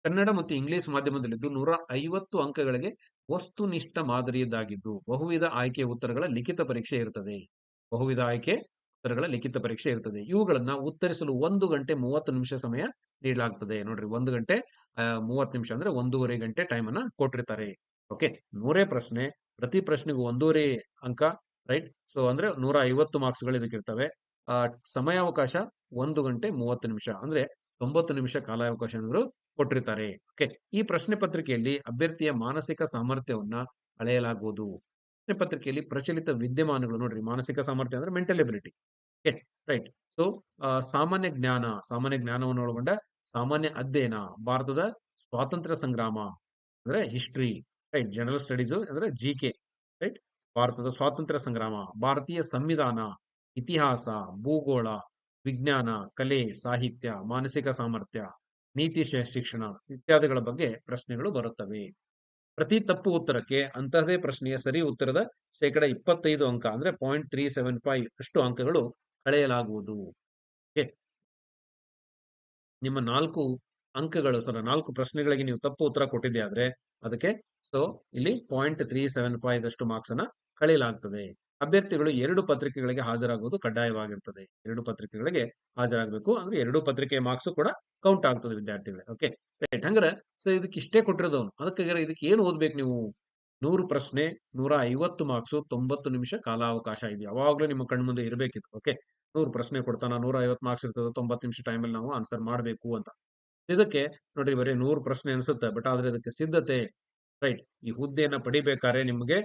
ಕನ್ನಡ ಮತ್ತು ಇಂಗ್ಲಿಷ್ ಮಾಧ್ಯಮದಲ್ಲಿದ್ದು ನೂರ ಐವತ್ತು ಅಂಕಗಳಿಗೆ ವಸ್ತುನಿಷ್ಠ ಮಾದರಿಯದ್ದಾಗಿದ್ದು ಬಹುವಿಧ ಆಯ್ಕೆಯ ಉತ್ತರಗಳ ಲಿಖಿತ ಪರೀಕ್ಷೆ ಇರುತ್ತದೆ. ಬಹುವಿಧ ಆಯ್ಕೆ ಉತ್ತರಗಳ ಲಿಖಿತ ಪರೀಕ್ಷೆ ಇರ್ತದೆ. ಇವುಗಳನ್ನ ಉತ್ತರಿಸಲು ಒಂದು ಗಂಟೆ ಮೂವತ್ತು ನಿಮಿಷ ಸಮಯ ನೀಡಲಾಗ್ತದೆ. ನೋಡ್ರಿ, ಒಂದು ಗಂಟೆ ಮೂವತ್ತು ನಿಮಿಷ ಅಂದ್ರೆ ಒಂದೂವರೆ ಗಂಟೆ ಟೈಮ್ ಅನ್ನ ಕೊಟ್ಟಿರ್ತಾರೆ. ಓಕೆ ನೂರೇ ಪ್ರಶ್ನೆ, ಪ್ರತಿ ಪ್ರಶ್ನೆಗೂ ಒಂದೂವರೆ ಅಂಕ ರೈಟ್ ಸೊ ಅಂದ್ರೆ ನೂರ ಐವತ್ತು ಮಾರ್ಕ್ಸ್ಗಳು ಇದಕ್ಕಿರ್ತವೆ ಸಮಯಾವಕಾಶ ಒಂದು ಗಂಟೆ ಮೂವತ್ತು ನಿಮಿಷ, ಅಂದ್ರೆ ತೊಂಬತ್ತು ನಿಮಿಷ ಕಾಲಾವಕಾಶ ಕೊಟ್ಟಿರ್ತಾರೆ. ಓಕೆ ಈ ಪ್ರಶ್ನೆ ಪತ್ರಿಕೆಯಲ್ಲಿ ಅಭ್ಯರ್ಥಿಯ ಮಾನಸಿಕ ಸಾಮರ್ಥ್ಯವನ್ನ ಅಳೆಯಲಾಗುವುದು. ಪತ್ರಿಕೆಯಲ್ಲಿ ಪ್ರಚಲಿತ ವಿದ್ಯಮಾನಗಳು ನೋಡ್ರಿ, ಮಾನಸಿಕ ಸಾಮರ್ಥ್ಯ ಅಂದ್ರೆ ಮೆಂಟಲ್ ಎಬಿಲಿಟಿ ರೈಟ್ ಸೊ ಸಾಮಾನ್ಯ ಜ್ಞಾನ, ಸಾಮಾನ್ಯ ಜ್ಞಾನವನ್ನು ಒಳಗೊಂಡ ಸಾಮಾನ್ಯ ಅಧ್ಯಯನ, ಭಾರತದ ಸ್ವಾತಂತ್ರ್ಯ ಸಂಗ್ರಾಮ ಅಂದ್ರೆ ಹಿಸ್ಟ್ರಿ ರೈಟ್ ಜನರಲ್ ಸ್ಟಡೀಸ್ ಅಂದ್ರೆ ಜಿ ಕೆ ರೈಟ್ ಭಾರತದ ಸ್ವಾತಂತ್ರ್ಯ ಸಂಗ್ರಾಮ, ಭಾರತೀಯ ಸಂವಿಧಾನ, ಇತಿಹಾಸ, ಭೂಗೋಳ, ವಿಜ್ಞಾನ, ಕಲೆ, ಸಾಹಿತ್ಯ, ಮಾನಸಿಕ ಸಾಮರ್ಥ್ಯ, ನೀತಿ ಶಿಕ್ಷಣ ಇತ್ಯಾದಿಗಳ ಬಗ್ಗೆ ಪ್ರಶ್ನೆಗಳು ಬರುತ್ತವೆ. ಪ್ರತಿ ತಪ್ಪು ಉತ್ತರಕ್ಕೆ ಅಂತಹದೇ ಪ್ರಶ್ನೆಯ ಸರಿ ಉತ್ತರದ ಶೇಕಡ ಇಪ್ಪತ್ತೈದು ಅಂಕ ಅಂದ್ರೆ ಪಾಯಿಂಟ್ ತ್ರೀ ಸೆವೆನ್ ಫೈವ್ ಅಷ್ಟು ಅಂಕಗಳು ಕಳೆಯಲಾಗುವುದು ನಿಮ್ಮ ನಾಲ್ಕು ಅಂಕಗಳು ಸರ ನಾಲ್ಕು ಪ್ರಶ್ನೆಗಳಿಗೆ ನೀವು ತಪ್ಪು ಉತ್ತರ ಕೊಟ್ಟಿದ್ದೆ ಆದ್ರೆ ಅದಕ್ಕೆ ಸೊ ಇಲ್ಲಿ ಪಾಯಿಂಟ್ ತ್ರೀ ಸೆವೆನ್ ಫೈವ್ ಅಷ್ಟು ಮಾರ್ಕ್ಸ್ ಅನ್ನ ಕಳೆಯಲಾಗ್ತದೆ. ಅಭ್ಯರ್ಥಿಗಳು ಎರಡು ಪತ್ರಿಕೆಗಳಿಗೆ ಹಾಜರಾಗುವುದು ಕಡ್ಡಾಯವಾಗಿರ್ತದೆ. ಎರಡು ಪತ್ರಿಕೆಗಳಿಗೆ ಹಾಜರಾಗಬೇಕು ಅಂದ್ರೆ ಎರಡು ಪತ್ರಿಕೆ ಮಾರ್ಕ್ಸ್ ಕೂಡ ಕೌಂಟ್ ಆಗ್ತದೆ ವಿದ್ಯಾರ್ಥಿಗಳೇ ಓಕೆ ರೈಟ್ ಹಂಗಾರೆ ಸೊ ಇದಕ್ಕೆ ಇಷ್ಟೇ ಕೊಟ್ಟಿರೋದವನು ಅದಕ್ಕೆ ಇದಕ್ಕೆ ಏನು ಓದ್ಬೇಕು ನೀವು? ನೂರು ಪ್ರಶ್ನೆ, ನೂರ ಐವತ್ತು ಮಾರ್ಕ್ಸ್ ತೊಂಬತ್ತು ನಿಮಿಷ ಕಾಲಾವಕಾಶ ಇದೆ. ಯಾವಾಗ್ಲೂ ನಿಮ್ಮ ಕಣ್ಮುಂದೆ ಇರಬೇಕಿತ್ತು. ಓಕೆ ನೂರು ಪ್ರಶ್ನೆ ಕೊಡ್ತಾನ, ನೂರ ಐವತ್ತು ಮಾರ್ಕ್ಸ್ ಇರ್ತದೆ, ತೊಂಬತ್ತು ನಿಮಿಷ ಟೈಮಲ್ಲಿ ನಾವು ಆನ್ಸರ್ ಮಾಡಬೇಕು ಅಂತ. ಇದಕ್ಕೆ ನೋಡ್ರಿ ಬರೀ ನೂರು ಪ್ರಶ್ನೆ ಅನಿಸುತ್ತೆ ಬಟ್ ಆದ್ರೆ ಇದಕ್ಕೆ ಸಿದ್ಧತೆ. ರೈಟ್ ಈ ಹುದ್ದೆಯನ್ನ ಪಡಿಬೇಕಾದ್ರೆ ನಿಮಗೆ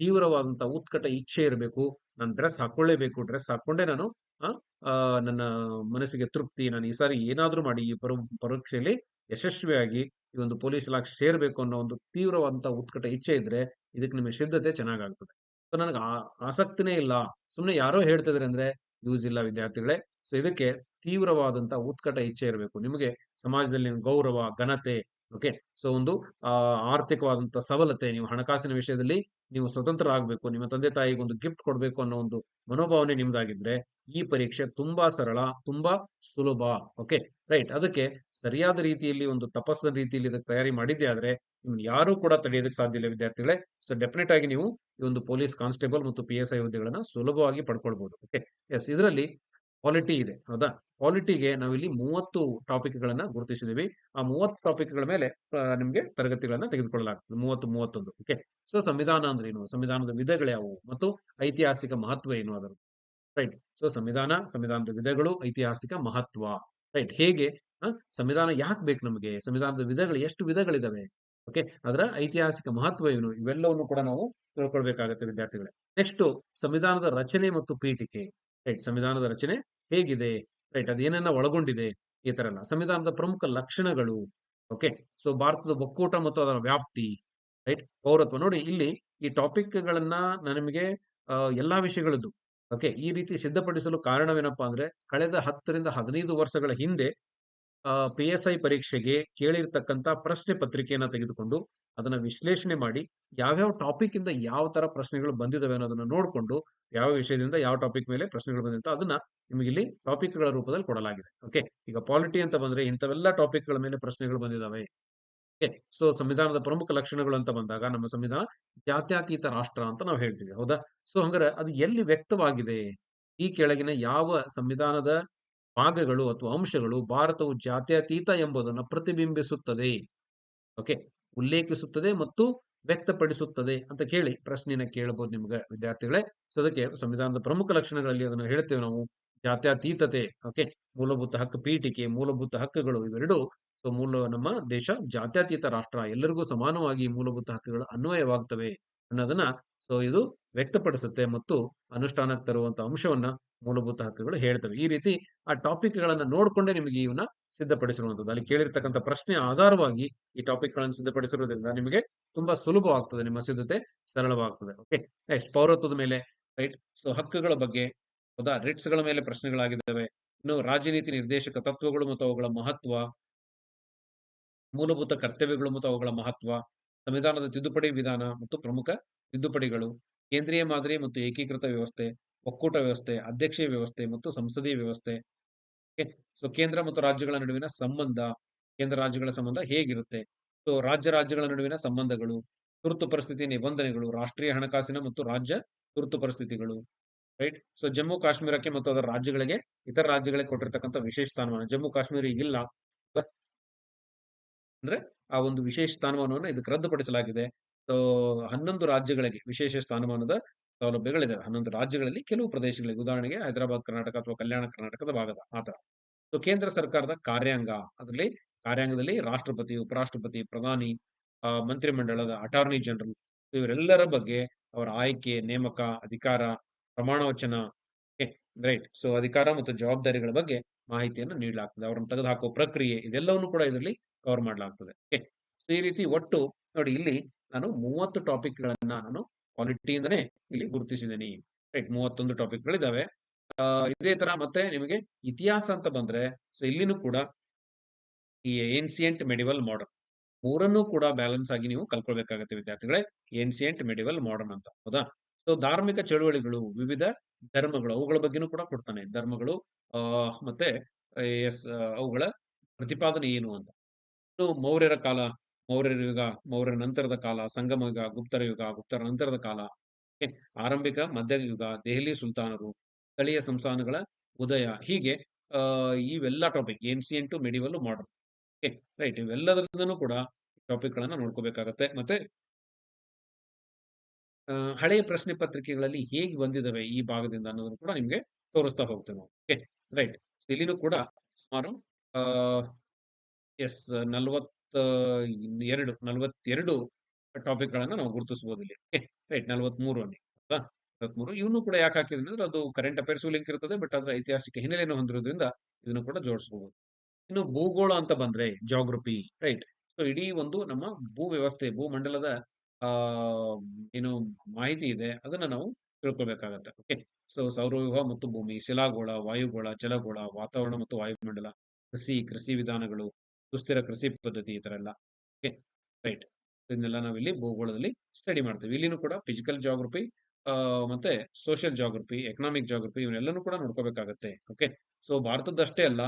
ತೀವ್ರವಾದಂತ ಉತ್ಕಟ ಇಚ್ಛೆ ಇರಬೇಕು, ನಾನು ಡ್ರೆಸ್ ಹಾಕೊಳ್ಳೇಬೇಕು, ಡ್ರೆಸ್ ಹಾಕೊಂಡೆ ನಾನು ನನ್ನ ಮನಸ್ಸಿಗೆ ತೃಪ್ತಿ, ನಾನು ಈ ಸಾರಿ ಏನಾದ್ರೂ ಮಾಡಿ, ಈ ಪರ, ಪರೀಕ್ಷೆಯಲ್ಲಿ ಯಶಸ್ವಿಯಾಗಿ ಈ ಒಂದು ಪೊಲೀಸ್ ಇಲಾಖೆ ಸೇರ್ಬೇಕು ಅನ್ನೋ ಒಂದು ತೀವ್ರವಾದಂತ ಉತ್ಕಟ ಇಚ್ಛೆ ಇದ್ರೆ ಇದಕ್ಕೆ ನಿಮಗೆ ಸಿದ್ಧತೆ ಚೆನ್ನಾಗಾಗ್ತದೆ. ಸೊ ನನಗೆ ಆಸಕ್ತಿನೇ ಇಲ್ಲ. ಸುಮ್ಮನೆ ಯಾರೋ ಹೇಳ್ತಿದ್ರೆ ಅಂದ್ರೆ, ಯೂಸ್ ಇಲ್ಲ ವಿದ್ಯಾರ್ಥಿಗಳೇ. ಸೊ ಇದಕ್ಕೆ ತೀವ್ರವಾದಂತ ಉತ್ಕಟ ಇಚ್ಛೆ ಇರಬೇಕು. ನಿಮಗೆ ಸಮಾಜದಲ್ಲಿ ಗೌರವ, ಘನತೆ ಓಕೆ ಸೊ ಒಂದು ಆರ್ಥಿಕವಾದಂತ ಸಬಲತೆ ನೀವು ಹಣಕಾಸಿನ ವಿಷಯದಲ್ಲಿ ನೀವು ಸ್ವತಂತ್ರ ಆಗಬೇಕು ನಿಮ್ಮ ತಂದೆ ತಾಯಿಗೆ ಒಂದು ಗಿಫ್ಟ್ ಕೊಡಬೇಕು ಅನ್ನೋ ಒಂದು ಮನೋಭಾವನೆ ನಿಮ್ದಾಗಿದ್ರೆ, ಈ ಪರೀಕ್ಷೆ ತುಂಬಾ ಸರಳ, ತುಂಬಾ ಸುಲಭ ಓಕೆ ರೈಟ್ ಅದಕ್ಕೆ ಸರಿಯಾದ ರೀತಿಯಲ್ಲಿ ಒಂದು ತಪಸ್ಸಿನ ರೀತಿಯಲ್ಲಿ ಇದಕ್ಕೆ ತಯಾರಿ ಮಾಡಿದ್ದೆ ಆದ್ರೆ ಯಾರು ಕೂಡ ತಡೆಯೋದಕ್ಕೆ ಸಾಧ್ಯ ಇಲ್ಲ, ವಿದ್ಯಾರ್ಥಿಗಳೇ. ಸೊ ಡೆಫಿನೆಟ್ ಆಗಿ ನೀವು ಈ ಒಂದು ಪೊಲೀಸ್ ಕಾನ್ಸ್ಟೇಬಲ್ ಮತ್ತು ಪಿ ಎಸ್ ಐ ಹುದ್ದೆಗಳನ್ನ ಸುಲಭವಾಗಿ ಪಡ್ಕೊಳ್ಬಹುದು ಓಕೆ ಎಸ್ ಇದರಲ್ಲಿ ಕ್ವಾಲಿಟಿ ಇದೆ, ಹೌದಾ? ಕ್ವಾಲಿಟಿಗೆ ನಾವಿಲ್ಲಿ ಮೂವತ್ತು ಟಾಪಿಕ್ ಗಳನ್ನ ಗುರುತಿಸಿದೀವಿ. ಆ ಮೂವತ್ತು ಟಾಪಿಕ್ಗಳ ಮೇಲೆ ನಿಮಗೆ ತರಗತಿಗಳನ್ನ ತೆಗೆದುಕೊಳ್ಳಲಾಗ್ತದೆ. ಮೂವತ್ತು, ಮೂವತ್ತೊಂದು ಓಕೆ ಸೊ ಸಂವಿಧಾನ ಅಂದ್ರೆ ಏನು? ಸಂವಿಧಾನದ ವಿಧಗಳು ಯಾವುವು? ಮತ್ತು ಐತಿಹಾಸಿಕ ಮಹತ್ವ ಏನು ಅದರ? ರೈಟ್ ಸೊ ಸಂವಿಧಾನ, ಸಂವಿಧಾನದ ವಿಧಗಳು, ಐತಿಹಾಸಿಕ ಮಹತ್ವ. ರೈಟ್ ಹೇಗೆ? ಸಂವಿಧಾನ ಯಾಕೆ ಬೇಕು ನಮಗೆ? ಸಂವಿಧಾನದ ವಿಧಗಳು ಎಷ್ಟು ವಿಧಗಳಿದಾವೆ? ಓಕೆ ಅದರ ಐತಿಹಾಸಿಕ ಮಹತ್ವ ಏನು? ಇವೆಲ್ಲವನ್ನು ಕೂಡ ನಾವು ತಿಳ್ಕೊಳ್ಬೇಕಾಗತ್ತೆ ವಿದ್ಯಾರ್ಥಿಗಳೇ. ನೆಕ್ಸ್ಟ್ ಸಂವಿಧಾನದ ರಚನೆ ಮತ್ತು ಪೀಠಿಕೆ. ರೈಟ್ ಸಂವಿಧಾನದ ರಚನೆ ಹೇಗಿದೆ? ರೈಟ್ ಅದೇನನ್ನ ಒಳಗೊಂಡಿದೆ ಈ ತರ ಎಲ್ಲ. ಸಂವಿಧಾನದ ಪ್ರಮುಖ ಲಕ್ಷಣಗಳು, ಓಕೆ? ಸೊ, ಭಾರತದ ಒಕ್ಕೂಟ ಮತ್ತು ಅದರ ವ್ಯಾಪ್ತಿ, ರೈಟ್? ಪೌರತ್ವ. ನೋಡಿ, ಇಲ್ಲಿ ಈ ಟಾಪಿಕ್ ಗಳನ್ನ ನಿಮಗೆ ಎಲ್ಲಾ ವಿಷಯಗಳದ್ದು, ಓಕೆ? ಈ ರೀತಿ ಸಿದ್ಧಪಡಿಸಲು ಕಾರಣವೇನಪ್ಪಾ ಅಂದ್ರೆ, ಕಳೆದ ಹತ್ತರಿಂದ ಹದಿನೈದು ವರ್ಷಗಳ ಹಿಂದೆ ಪಿ ಎಸ್ ಐ ಪರೀಕ್ಷೆಗೆ ಕೇಳಿರ್ತಕ್ಕಂತ ಪ್ರಶ್ನೆ ಪತ್ರಿಕೆಯನ್ನ ತೆಗೆದುಕೊಂಡು ಅದನ್ನ ವಿಶ್ಲೇಷಣೆ ಮಾಡಿ ಯಾವ್ಯಾವ ಟಾಪಿಕ್ ಇಂದ ಯಾವ ತರ ಪ್ರಶ್ನೆಗಳು ಬಂದಿದವೆ ಅನ್ನೋದನ್ನ ನೋಡಿಕೊಂಡು ಯಾವ ವಿಷಯದಿಂದ ಯಾವ ಟಾಪಿಕ್ ಮೇಲೆ ಪ್ರಶ್ನೆಗಳು ಬಂದಿರುತ್ತೋ ಅದನ್ನ ನಿಮಗೆ ಇಲ್ಲಿ ಟಾಪಿಕ್ಗಳ ರೂಪದಲ್ಲಿ ಕೊಡಲಾಗಿದೆ. ಓಕೆ ಈಗ ಪಾಲಿಟಿ ಅಂತ ಬಂದ್ರೆ ಇಂಥವೆಲ್ಲ ಟಾಪಿಕ್ಗಳ ಮೇಲೆ ಪ್ರಶ್ನೆಗಳು ಬಂದಿದಾವೆ. ಓಕೆ ಸೊ ಸಂವಿಧಾನದ ಪ್ರಮುಖ ಲಕ್ಷಣಗಳು ಅಂತ ಬಂದಾಗ ನಮ್ಮ ಸಂವಿಧಾನ ಜಾತ್ಯತೀತ ರಾಷ್ಟ್ರ ಅಂತ ನಾವು ಹೇಳ್ತೀವಿ. ಹೌದಾ? ಸೊ ಹಂಗಾರೆ ಅದು ಎಲ್ಲಿ ವ್ಯಕ್ತವಾಗಿದೆ? ಈ ಕೆಳಗಿನ ಯಾವ ಸಂವಿಧಾನದ ಭಾಗಗಳು ಅಥವಾ ಅಂಶಗಳು ಭಾರತವು ಜಾತ್ಯತೀತ ಎಂಬುದನ್ನು ಪ್ರತಿಬಿಂಬಿಸುತ್ತದೆ. ಓಕೆ ಉಲ್ಲೇಖಿಸುತ್ತದೆ ಮತ್ತು ವ್ಯಕ್ತಪಡಿಸುತ್ತದೆ ಅಂತ ಕೇಳಿ ಪ್ರಶ್ನೆಯನ್ನ ಕೇಳಬಹುದು ನಿಮ್ಗೆ ವಿದ್ಯಾರ್ಥಿಗಳೇ. ಸೊ ಅದಕ್ಕೆ ಸಂವಿಧಾನದ ಪ್ರಮುಖ ಲಕ್ಷಣಗಳಲ್ಲಿ ಅದನ್ನು ಹೇಳ್ತೇವೆ ನಾವು. ಜಾತ್ಯತೀತತೆ ಓಕೆ ಮೂಲಭೂತ ಹಕ್ಕು ಪೀಠಿಕೆ, ಮೂಲಭೂತ ಹಕ್ಕುಗಳು ಇವೆರಡು ಸೊ ಮೂಲ ನಮ್ಮ ದೇಶ ಜಾತ್ಯತೀತ ರಾಷ್ಟ್ರ. ಎಲ್ಲರಿಗೂ ಸಮಾನವಾಗಿ ಮೂಲಭೂತ ಹಕ್ಕುಗಳು ಅನ್ವಯವಾಗ್ತವೆ ಅನ್ನೋದನ್ನ ಸೊ, ಇದು ವ್ಯಕ್ತಪಡಿಸುತ್ತೆ ಮತ್ತು ಅನುಷ್ಠಾನಕ್ಕೆ ತರುವಂತ ಅಂಶವನ್ನ ಮೂಲಭೂತ ಹಕ್ಕುಗಳು ಹೇಳ್ತವೆ. ಈ ರೀತಿ ಆ ಟಾಪಿಕ್ ಗಳನ್ನ ನೋಡ್ಕೊಂಡೇ ನಿಮಗೆ ಇವನ್ನ ಸಿದ್ಧಪಡಿಸಿರುವಂತದ್ದು ಅಲ್ಲಿ ಕೇಳಿರ್ತಕ್ಕಂಥ ಪ್ರಶ್ನೆ ಆಧಾರವಾಗಿ ಈ ಟಾಪಿಕ್ಗಳನ್ನು ನಿಮಗೆ ತುಂಬಾ ಸುಲಭವಾಗ್ತದೆ, ನಿಮ್ಮ ಸಿದ್ಧತೆ ಸರಳವಾಗ್ತದೆ. ಓಕೆ ನೆಕ್ಸ್ಟ್ ಪೌರತ್ವದ ಮೇಲೆ ರೈಟ್ ಸೊ ಹಕ್ಕುಗಳ ಬಗ್ಗೆ, ಹೌದಾ? ರಿಟ್ಸ್ಗಳ ಮೇಲೆ ಪ್ರಶ್ನೆಗಳಾಗಿದ್ದಾವೆ. ಇನ್ನು ರಾಜನೀತಿ ನಿರ್ದೇಶಕ ತತ್ವಗಳು ಮತ್ತು ಅವುಗಳ ಮಹತ್ವ, ಮೂಲಭೂತ ಕರ್ತವ್ಯಗಳು ಮತ್ತು ಅವುಗಳ ಮಹತ್ವ, ಸಂವಿಧಾನದ ತಿದ್ದುಪಡಿ ವಿಧಾನ ಮತ್ತು ಪ್ರಮುಖ ತಿದ್ದುಪಡಿಗಳು, ಕೇಂದ್ರೀಯ ಮಾದರಿ ಮತ್ತು ಏಕೀಕೃತ ವ್ಯವಸ್ಥೆ, ಒಕ್ಕೂಟ ವ್ಯವಸ್ಥೆ, ಅಧ್ಯಕ್ಷೀಯ ವ್ಯವಸ್ಥೆ ಮತ್ತು ಸಂಸದೀಯ ವ್ಯವಸ್ಥೆ. ಸೊ ಕೇಂದ್ರ ಮತ್ತು ರಾಜ್ಯಗಳ ನಡುವಿನ ಸಂಬಂಧ, ಕೇಂದ್ರ ರಾಜ್ಯಗಳ ಸಂಬಂಧ ಹೇಗಿರುತ್ತೆ? ಸೊ ರಾಜ್ಯ ರಾಜ್ಯಗಳ ನಡುವಿನ ಸಂಬಂಧಗಳು, ತುರ್ತು ಪರಿಸ್ಥಿತಿ ನಿಬಂಧನೆಗಳು, ರಾಷ್ಟ್ರೀಯ ಹಣಕಾಸಿನ ಮತ್ತು ರಾಜ್ಯ ತುರ್ತು ಪರಿಸ್ಥಿತಿಗಳು, ರೈಟ್? ಸೊ ಜಮ್ಮು ಕಾಶ್ಮೀರಕ್ಕೆ ಮತ್ತು ಅದರ ರಾಜ್ಯಗಳಿಗೆ, ಇತರ ರಾಜ್ಯಗಳಿಗೆ ಕೊಟ್ಟಿರ್ತಕ್ಕಂಥ ವಿಶೇಷ ಸ್ಥಾನಮಾನ. ಜಮ್ಮು ಕಾಶ್ಮೀರ ಈಗಿಲ್ಲ ಅಂದ್ರೆ ಆ ಒಂದು ವಿಶೇಷ ಸ್ಥಾನಮಾನವನ್ನು ಇದಕ್ಕೆ ರದ್ದುಪಡಿಸಲಾಗಿದೆ. ಹನ್ನೊಂದು ರಾಜ್ಯಗಳಿಗೆ ವಿಶೇಷ ಸ್ಥಾನಮಾನದ ಸೌಲಭ್ಯಗಳಿದೆ. ಹನ್ನೊಂದು ರಾಜ್ಯಗಳಲ್ಲಿ ಕೆಲವು ಪ್ರದೇಶಗಳಿಗೆ ಉದಾಹರಣೆಗೆ ಹೈದರಾಬಾದ್, ಕರ್ನಾಟಕ ಅಥವಾ ಕಲ್ಯಾಣ ಕರ್ನಾಟಕದ ಭಾಗದ ಆತರ. ಸೊ ಕೇಂದ್ರ ಸರ್ಕಾರದ ಕಾರ್ಯಾಂಗ ಅದರಲ್ಲಿ, ಕಾರ್ಯಾಂಗದಲ್ಲಿ ರಾಷ್ಟ್ರಪತಿ, ಉಪರಾಷ್ಟ್ರಪತಿ, ಪ್ರಧಾನಿ ಮಂತ್ರಿಮಂಡಲದ ಅಟಾರ್ನಿ ಜನರಲ್ ಇವರೆಲ್ಲರ ಬಗ್ಗೆ ಅವರ ಆಯ್ಕೆ, ನೇಮಕ, ಅಧಿಕಾರ, ಪ್ರಮಾಣ ವಚನ ರೈಟ್ ಸೊ ಅಧಿಕಾರ ಮತ್ತು ಜವಾಬ್ದಾರಿಗಳ ಬಗ್ಗೆ ಮಾಹಿತಿಯನ್ನು ನೀಡಲಾಗ್ತದೆ. ಅವರನ್ನು ತೆಗೆದುಹಾಕುವ ಪ್ರಕ್ರಿಯೆ ಇದೆಲ್ಲವನ್ನು ಕೂಡ ಇದರಲ್ಲಿ ಕವರ್ ಮಾಡಲಾಗ್ತದೆ. ಸೊ ಈ ರೀತಿ ಒಟ್ಟು ನೋಡಿ ಇಲ್ಲಿ ನಾನು ಮೂವತ್ತು ಟಾಪಿಕ್ ಗಳನ್ನ ನಾನು ಕ್ವಾಲಿಟಿಯಿಂದನೇ ಇಲ್ಲಿ ಗುರುತಿಸಿದ್ದೀನಿ. ರೈಟ್ ಮೂವತ್ತೊಂದು ಟಾಪಿಕ್ ಗಳಿದಾವೆ ಆ, ಇದೇ ತರ ಮತ್ತೆ ನಿಮಗೆ ಇತಿಹಾಸ ಅಂತ ಬಂದ್ರೆ ಸೊ ಇಲ್ಲಿನೂ ಕೂಡ ಈ ಏನ್ಸಿಯಂಟ್ ಮೆಡಿವಲ್ ಮಾಡರ್ನ್ ಮೂರನ್ನೂ ಕೂಡ ಬ್ಯಾಲೆನ್ಸ್ ಆಗಿ ನೀವು ಕಲ್ಕೊಳ್ಬೇಕಾಗತ್ತೆ ವಿದ್ಯಾರ್ಥಿಗಳೇ ಏನ್ಸಿಯಂಟ್ ಮೆಡಿವಲ್ ಮಾಡರ್ನ್ ಅಂತ. ಹೌದಾ? ಸೊ ಧಾರ್ಮಿಕ ಚಳುವಳಿಗಳು ವಿವಿಧ ಧರ್ಮಗಳು ಅವುಗಳ ಬಗ್ಗೆನೂ ಕೂಡ ಕೊಡ್ತಾನೆ. ಧರ್ಮಗಳು ಮತ್ತೆ ಎಸ್ ಅವುಗಳ ಪ್ರತಿಪಾದನೆ ಏನು ಅಂತ. ಮೌರ್ಯರ ಕಾಲ ಮೌರ್ಯರ ಯುಗ, ಮೌರ್ಯ ನಂತರದ ಕಾಲ, ಸಂಗಮ ಯುಗ, ಗುಪ್ತರ ಯುಗ, ಗುಪ್ತರ ನಂತರದ ಕಾಲ ಆರಂಭಿಕ ಮಧ್ಯಯುಗ ದೆಹಲಿ ಸುಲ್ತಾನರು, ಸ್ಥಳೀಯ ಸಂಸ್ಥಾನಗಳ ಉದಯ, ಹೀಗೆ ಇವೆಲ್ಲ topic ancient medieval modern okay right ಇವೆಲ್ಲದರಿಂದನು ಕೂಡ ಟಾಪಿಕ್ ಗಳನ್ನ ನೋಡ್ಕೋಬೇಕಾಗತ್ತೆ. ಮತ್ತೆ ಹಳೆಯ ಪ್ರಶ್ನೆ ಪತ್ರಿಕೆಗಳಲ್ಲಿ ಹೇಗೆ ಬಂದಿದ್ದಾವೆ ಈ ಭಾಗದಿಂದ ಅನ್ನೋದನ್ನು ಕೂಡ ನಿಮ್ಗೆ ತೋರಿಸ್ತಾ ಹೋಗ್ತೇವೆ ಓಕೆ ರೈಟ್ ಇಲ್ಲಿನೂ ಕೂಡ ಸುಮಾರು ಎಸ್ ನಲ್ವತ್ತ ಎರಡು, ನಲವತ್ತೆರಡು ಟಾಪಿಕ್ ಗಳನ್ನ ನಾವು ಗುರುತಿಸಬಹುದು ಇಲ್ಲಿ. ರೈಟ್ ನಲ್ವತ್ಮೂರು ಅಲ್ಲಿ. ಹೌದಾ ನಲ್ವತ್ಮೂರು. ಇವನು ಕೂಡ ಯಾಕೆ ಹಾಕಿದ್ರೆ ಅಂದ್ರೆ ಅದು ಕರೆಂಟ್ ಅಫೇರ್ಸ್ ಲಿಂಕ್ ಇರ್ತದೆ ಬಟ್ ಅದರ ಐತಿಹಾಸಿಕ ಹಿನ್ನೆಲೆಯನ್ನು ಹೊಂದಿರೋದ್ರಿಂದ ಇದನ್ನು ಕೂಡ ಜೋಡಿಸಬಹುದು ಇನ್ನು ಭೂಗೋಳ ಅಂತ ಬಂದ್ರೆ ಜಾಗ್ರಫಿ ರೈಟ್ ಸೊ ಇಡೀ ಒಂದು ನಮ್ಮ ಭೂ ವ್ಯವಸ್ಥೆ ಭೂಮಂಡಲದ ಏನು ಮಾಹಿತಿ ಇದೆ, ಅದನ್ನ ನಾವು ತಿಳ್ಕೊಬೇಕಾಗತ್ತೆ. ಓಕೆ ಸೊ ಸೌರವ್ಯೂಹ ಮತ್ತು ಭೂಮಿ, ಶಿಲಾಗೋಳ, ವಾಯುಗೋಳ, ಜಲಗೋಳ, ವಾತಾವರಣ ಮತ್ತು ವಾಯುಮಂಡಲ, ಕೃಷಿ ಕೃಷಿ ವಿಧಾನಗಳು ಸುಸ್ಥಿರ ಕೃಷಿ ಪದ್ಧತಿ ಈ ಥರ ಎಲ್ಲ. ಓಕೆ ರೈಟ್ ಇದನ್ನೆಲ್ಲ ನಾವಿಲ್ಲಿ ಭೂಗೋಳದಲ್ಲಿ ಸ್ಟಡಿ ಮಾಡ್ತೀವಿ. ಇಲ್ಲಿನೂ ಕೂಡ ಫಿಸಿಕಲ್ ಜಾಗ್ರಫಿ ಮತ್ತೆ ಸೋಷಿಯಲ್ ಜಾಗ್ರಫಿ ಎಕನಾಮಿಕ್ ಜಾಗ್ರಫಿ ಇವನ್ನೆಲ್ಲನೂ ಕೂಡ ನೋಡ್ಕೋಬೇಕಾಗತ್ತೆ. ಓಕೆ ಸೊ ಭಾರತದಷ್ಟೇ ಅಲ್ಲ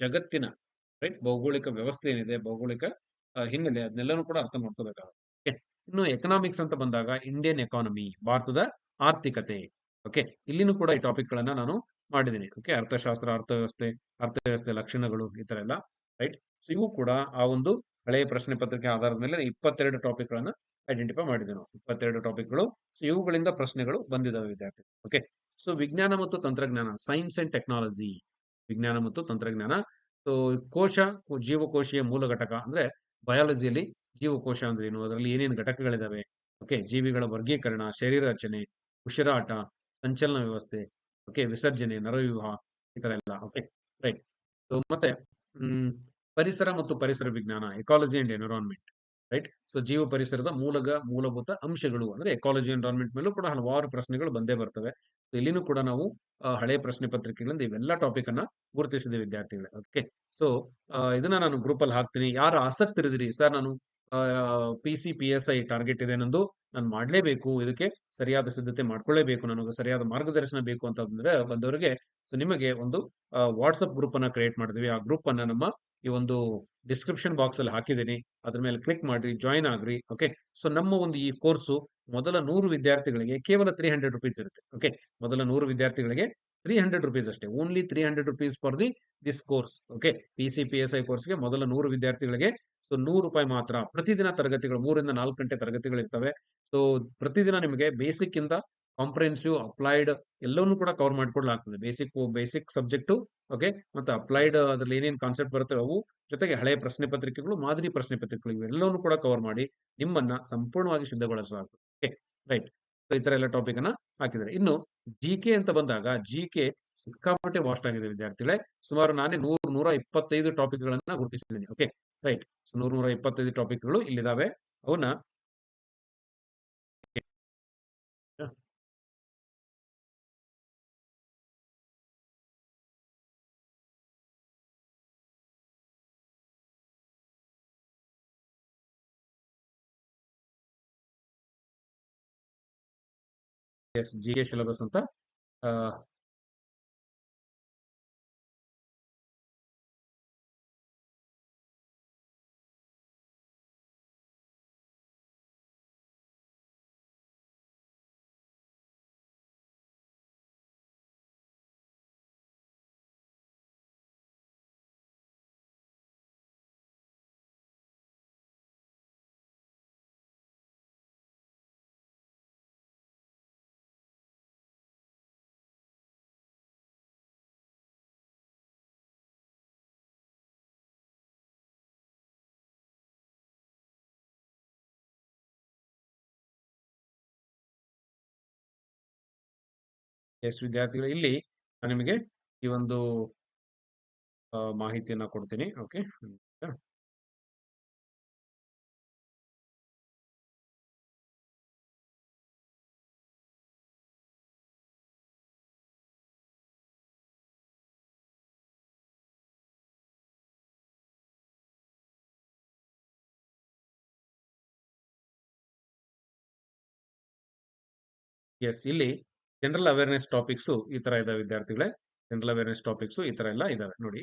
ಜಗತ್ತಿನ ರೈಟ್ ಭೌಗೋಳಿಕ ವ್ಯವಸ್ಥೆ ಏನಿದೆ, ಭೌಗೋಳಿಕ ಹಿನ್ನೆಲೆ ಅದನ್ನೆಲ್ಲನೂ ಕೂಡ ಅರ್ಥ ಮಾಡ್ಕೋಬೇಕಾಗುತ್ತೆ. ಇನ್ನು ಎಕನಾಮಿಕ್ಸ್ ಅಂತ ಬಂದಾಗ ಇಂಡಿಯನ್ ಎಕಾನಮಿ ಭಾರತದ ಆರ್ಥಿಕತೆ. ಓಕೆ ಇಲ್ಲಿನೂ ಕೂಡ ಈ ಟಾಪಿಕ್ ಗಳನ್ನ ನಾನು ಮಾಡಿದ್ದೀನಿ. ಓಕೆ ಅರ್ಥಶಾಸ್ತ್ರ, ಅರ್ಥವ್ಯವಸ್ಥೆ ಅರ್ಥವ್ಯವಸ್ಥೆ ಲಕ್ಷಣಗಳು ಈ ತರ ಎಲ್ಲ. ರೈಟ್? ಸೊ ಇವು ಕೂಡ ಆ ಒಂದು ಹಳೆಯ ಪ್ರಶ್ನೆ ಪತ್ರಿಕೆ ಆಧಾರದ ಮೇಲೆ ಇಪ್ಪತ್ತೆರಡು ಟಾಪಿಕ್ ಗಳನ್ನ ಐಡೆಂಟಿಫೈ ಮಾಡಿದೆ ನಾವು. ಇಪ್ಪತ್ತೆರಡು ಟಾಪಿಕ್ಗಳು ಸೊ ಇವುಗಳಿಂದ ಪ್ರಶ್ನೆಗಳು ಬಂದಿದ್ದಾವೆ ವಿದ್ಯಾರ್ಥಿ. ಓಕೆ ಸೊ ವಿಜ್ಞಾನ ಮತ್ತು ತಂತ್ರಜ್ಞಾನ ಸೈನ್ಸ್ ಅಂಡ್ ಟೆಕ್ನಾಲಜಿ ವಿಜ್ಞಾನ ಮತ್ತು ತಂತ್ರಜ್ಞಾನ. ಸೊ ಕೋಶ, ಜೀವಕೋಶೀಯ ಮೂಲ ಘಟಕ ಅಂದ್ರೆ ಬಯಾಲಜಿಯಲ್ಲಿ ಜೀವಕೋಶ ಅಂದ್ರೆ ಏನು? ಅದರಲ್ಲಿ ಏನೇನು ಘಟಕಗಳಿದಾವೆ? ಓಕೆ ಜೀವಿಗಳ ವರ್ಗೀಕರಣ, ಶರೀರ ರಚನೆ, ಉಸಿರಾಟ, ಸಂಚಲನ ವ್ಯವಸ್ಥೆ ಓಕೆ ವಿಸರ್ಜನೆ, ನರವ್ಯೂಹ ಈ ತರ ಎಲ್ಲ. ಓಕೆ ರೈಟ್ ಸೊ ಮತ್ತೆ ಪರಿಸರ ಮತ್ತು ಪರಿಸರ ವಿಜ್ಞಾನ ecology and environment right so ಜೀವ ಪರಿಸರದ ಮೂಲಗ, ಮೂಲಭೂತ ಅಂಶಗಳು ಅಂದ್ರೆ ಎಕಾಲಜಿ ಎನ್ವಿರಾನ್ಮೆಂಟ್ ಮೇಲೂ ಕೂಡ ಹಲವಾರು ಪ್ರಶ್ನೆಗಳು ಬಂದೇ ಬರ್ತವೆ. ಇಲ್ಲಿನೂ ಕೂಡ ನಾವು ಹಳೆ ಪ್ರಶ್ನೆ ಪತ್ರಿಕೆಗಳಿಂದ ಇವೆಲ್ಲ ಟಾಪಿಕ್ ಅನ್ನ ಗುರುತಿಸಿದೆ ವಿದ್ಯಾರ್ಥಿಗಳೇ. ಓಕೆ ಸೊ ಇದನ್ನ ನಾನು ಗ್ರೂಪ್ ಅಲ್ಲಿ ಹಾಕ್ತೀನಿ. ಯಾರು ಆಸಕ್ತಿ ಇರಿದ್ರಿ ಸರ್, ನಾನು P C P S I target ಇದೆ ನಂದು. ನಾನು ಮಾಡಲೇಬೇಕು. ಇದಕ್ಕೆ ಸರಿಯಾದ ಸಿದ್ಧತೆ ಮಾಡ್ಕೊಳ್ಳೇಬೇಕು. ನನಗೆ ಸರಿಯಾದ ಮಾರ್ಗದರ್ಶನ ಬೇಕು ಅಂತ ಅಂದ್ರೆ ಬಂದವರಿಗೆ ಸೊ ನಿಮಗೆ ಒಂದು ವಾಟ್ಸಪ್ ಗ್ರೂಪ್ ಅನ್ನ ಕ್ರಿಯೇಟ್ ಮಾಡಿದ್ವಿ ಆ ಗ್ರೂಪ್ ಅನ್ನ ನಮ್ಮ ಈ ಒಂದು ಡಿಸ್ಕ್ರಿಪ್ಷನ್ ಬಾಕ್ಸ್ ಅಲ್ಲಿ ಹಾಕಿದ್ದೀನಿ. ಅದ್ರ ಮೇಲೆ ಕ್ಲಿಕ್ ಮಾಡಿ ಜಾಯಿನ್ ಆಗ್ರಿ ಓಕೆ ಸೊ ನಮ್ಮ ಒಂದು ಈ ಕೋರ್ಸು ಮೊದಲ ನೂರು ವಿದ್ಯಾರ್ಥಿಗಳಿಗೆ ಕೇವಲ ತ್ರೀ ಹಂಡ್ರೆಡ್ ರುಪೀಸ್ ಇರುತ್ತೆ ಓಕೆ ಮೊದಲ ನೂರು ವಿದ್ಯಾರ್ಥಿಗಳಿಗೆ ತ್ರೀ ಹಂಡ್ರೆಡ್ ರುಪೀಸ್ ಅಷ್ಟೇ only three hundred rupees for the this course okay P C P S I ಕೋರ್ಸ್ಗೆ ಮೊದಲ ನೂರು ವಿದ್ಯಾರ್ಥಿಗಳಿಗೆ ಸೊ ನೂರು ರೂಪಾಯಿ ಮಾತ್ರ. ಪ್ರತಿದಿನ ತರಗತಿಗಳು ಮೂರಿಂದ ನಾಲ್ಕು ಗಂಟೆ ತರಗತಿಗಳು ಇರ್ತವೆ ಸೊ ಪ್ರತಿದಿನ ನಿಮಗೆ ಬೇಸಿಕ್ ಇಂದ ಕಾಂಪ್ರಹೆನ್ಸಿವ್ ಅಪ್ಲೈಡ್ ಎಲ್ಲವನ್ನೂ ಕೂಡ ಕವರ್ ಮಾಡಿಕೊಡ್ಲಾಗ್ತದೆ. ಬೇಸಿಕ್ ಬೇಸಿಕ್ ಸಬ್ಜೆಕ್ಟು ಓಕೆ ಮತ್ತೆ ಅಪ್ಲೈಡ್ ಅದ್ರಲ್ಲಿ ಏನೇನು ಕಾನ್ಸೆಪ್ಟ್ ಬರುತ್ತೆ, ಅವು ಜೊತೆಗೆ ಹಳೆಯ ಪ್ರಶ್ನೆ ಪತ್ರಿಕೆಗಳು, ಮಾದರಿ ಪ್ರಶ್ನೆ ಪತ್ರಿಕೆಗಳು ಇವೆಲ್ಲವನ್ನು ಕೂಡ ಕವರ್ ಮಾಡಿ ನಿಮ್ಮನ್ನ ಸಂಪೂರ್ಣವಾಗಿ ಸಿದ್ಧಗೊಳಿಸಲಾಗ್ತದೆ ಓಕೆ ರೈಟ್ ಈ ತರ ಎಲ್ಲ ಟಾಪಿಕ್ ಅನ್ನ ಹಾಕಿದ್ದಾರೆ. ಇನ್ನು ಜಿ ಕೆ ಅಂತ ಬಂದಾಗ ಜಿ ಕೆ ಸಿಕ್ಕಾಪಟ್ಟೆ ವಾಸ್ಟ್ ಆಗಿದೆ, ವಿದ್ಯಾರ್ಥಿಗಳೇ. ಸುಮಾರು ನಾನೇ ನೂರು, ನೂರ ಇಪ್ಪತ್ತೈದು ಟಾಪಿಕ್ ಗಳನ್ನ ಗುರುತಿಸಿದ್ದೀನಿ ಓಕೆ ರೈಟ್ ನೂರ ನೂರ ಇಪ್ಪತ್ತೈದು ಟಾಪಿಕ್ಗಳು ಇಲ್ಲಿದಾವೆ. ಅವನ್ನ ಜಿ ಕೆ ಸಿಲೆಬಸ್ ಅಂತ ಎಸ್ ವಿದ್ಯಾರ್ಥಿಗಳು ಇಲ್ಲಿ ನಿಮಗೆ ಈ ಒಂದು ಮಾಹಿತಿಯನ್ನ ಕೊಡ್ತೀನಿ. ಓಕೆ? ಎಸ್ ಇಲ್ಲಿ ಜನರಲ್ ಅವೇರ್ನೆಸ್ ಟಾಪಿಕ್ಸ್ ಈ ತರ ಇದಾವೆ ವಿದ್ಯಾರ್ಥಿಗಳೇ. ಜನರಲ್ ಅವೇರ್ನೆಸ್ ಟಾಪಿಕ್ಸ್ ಈ ತರ ಎಲ್ಲ ಇದಾವೆ, ನೋಡಿ.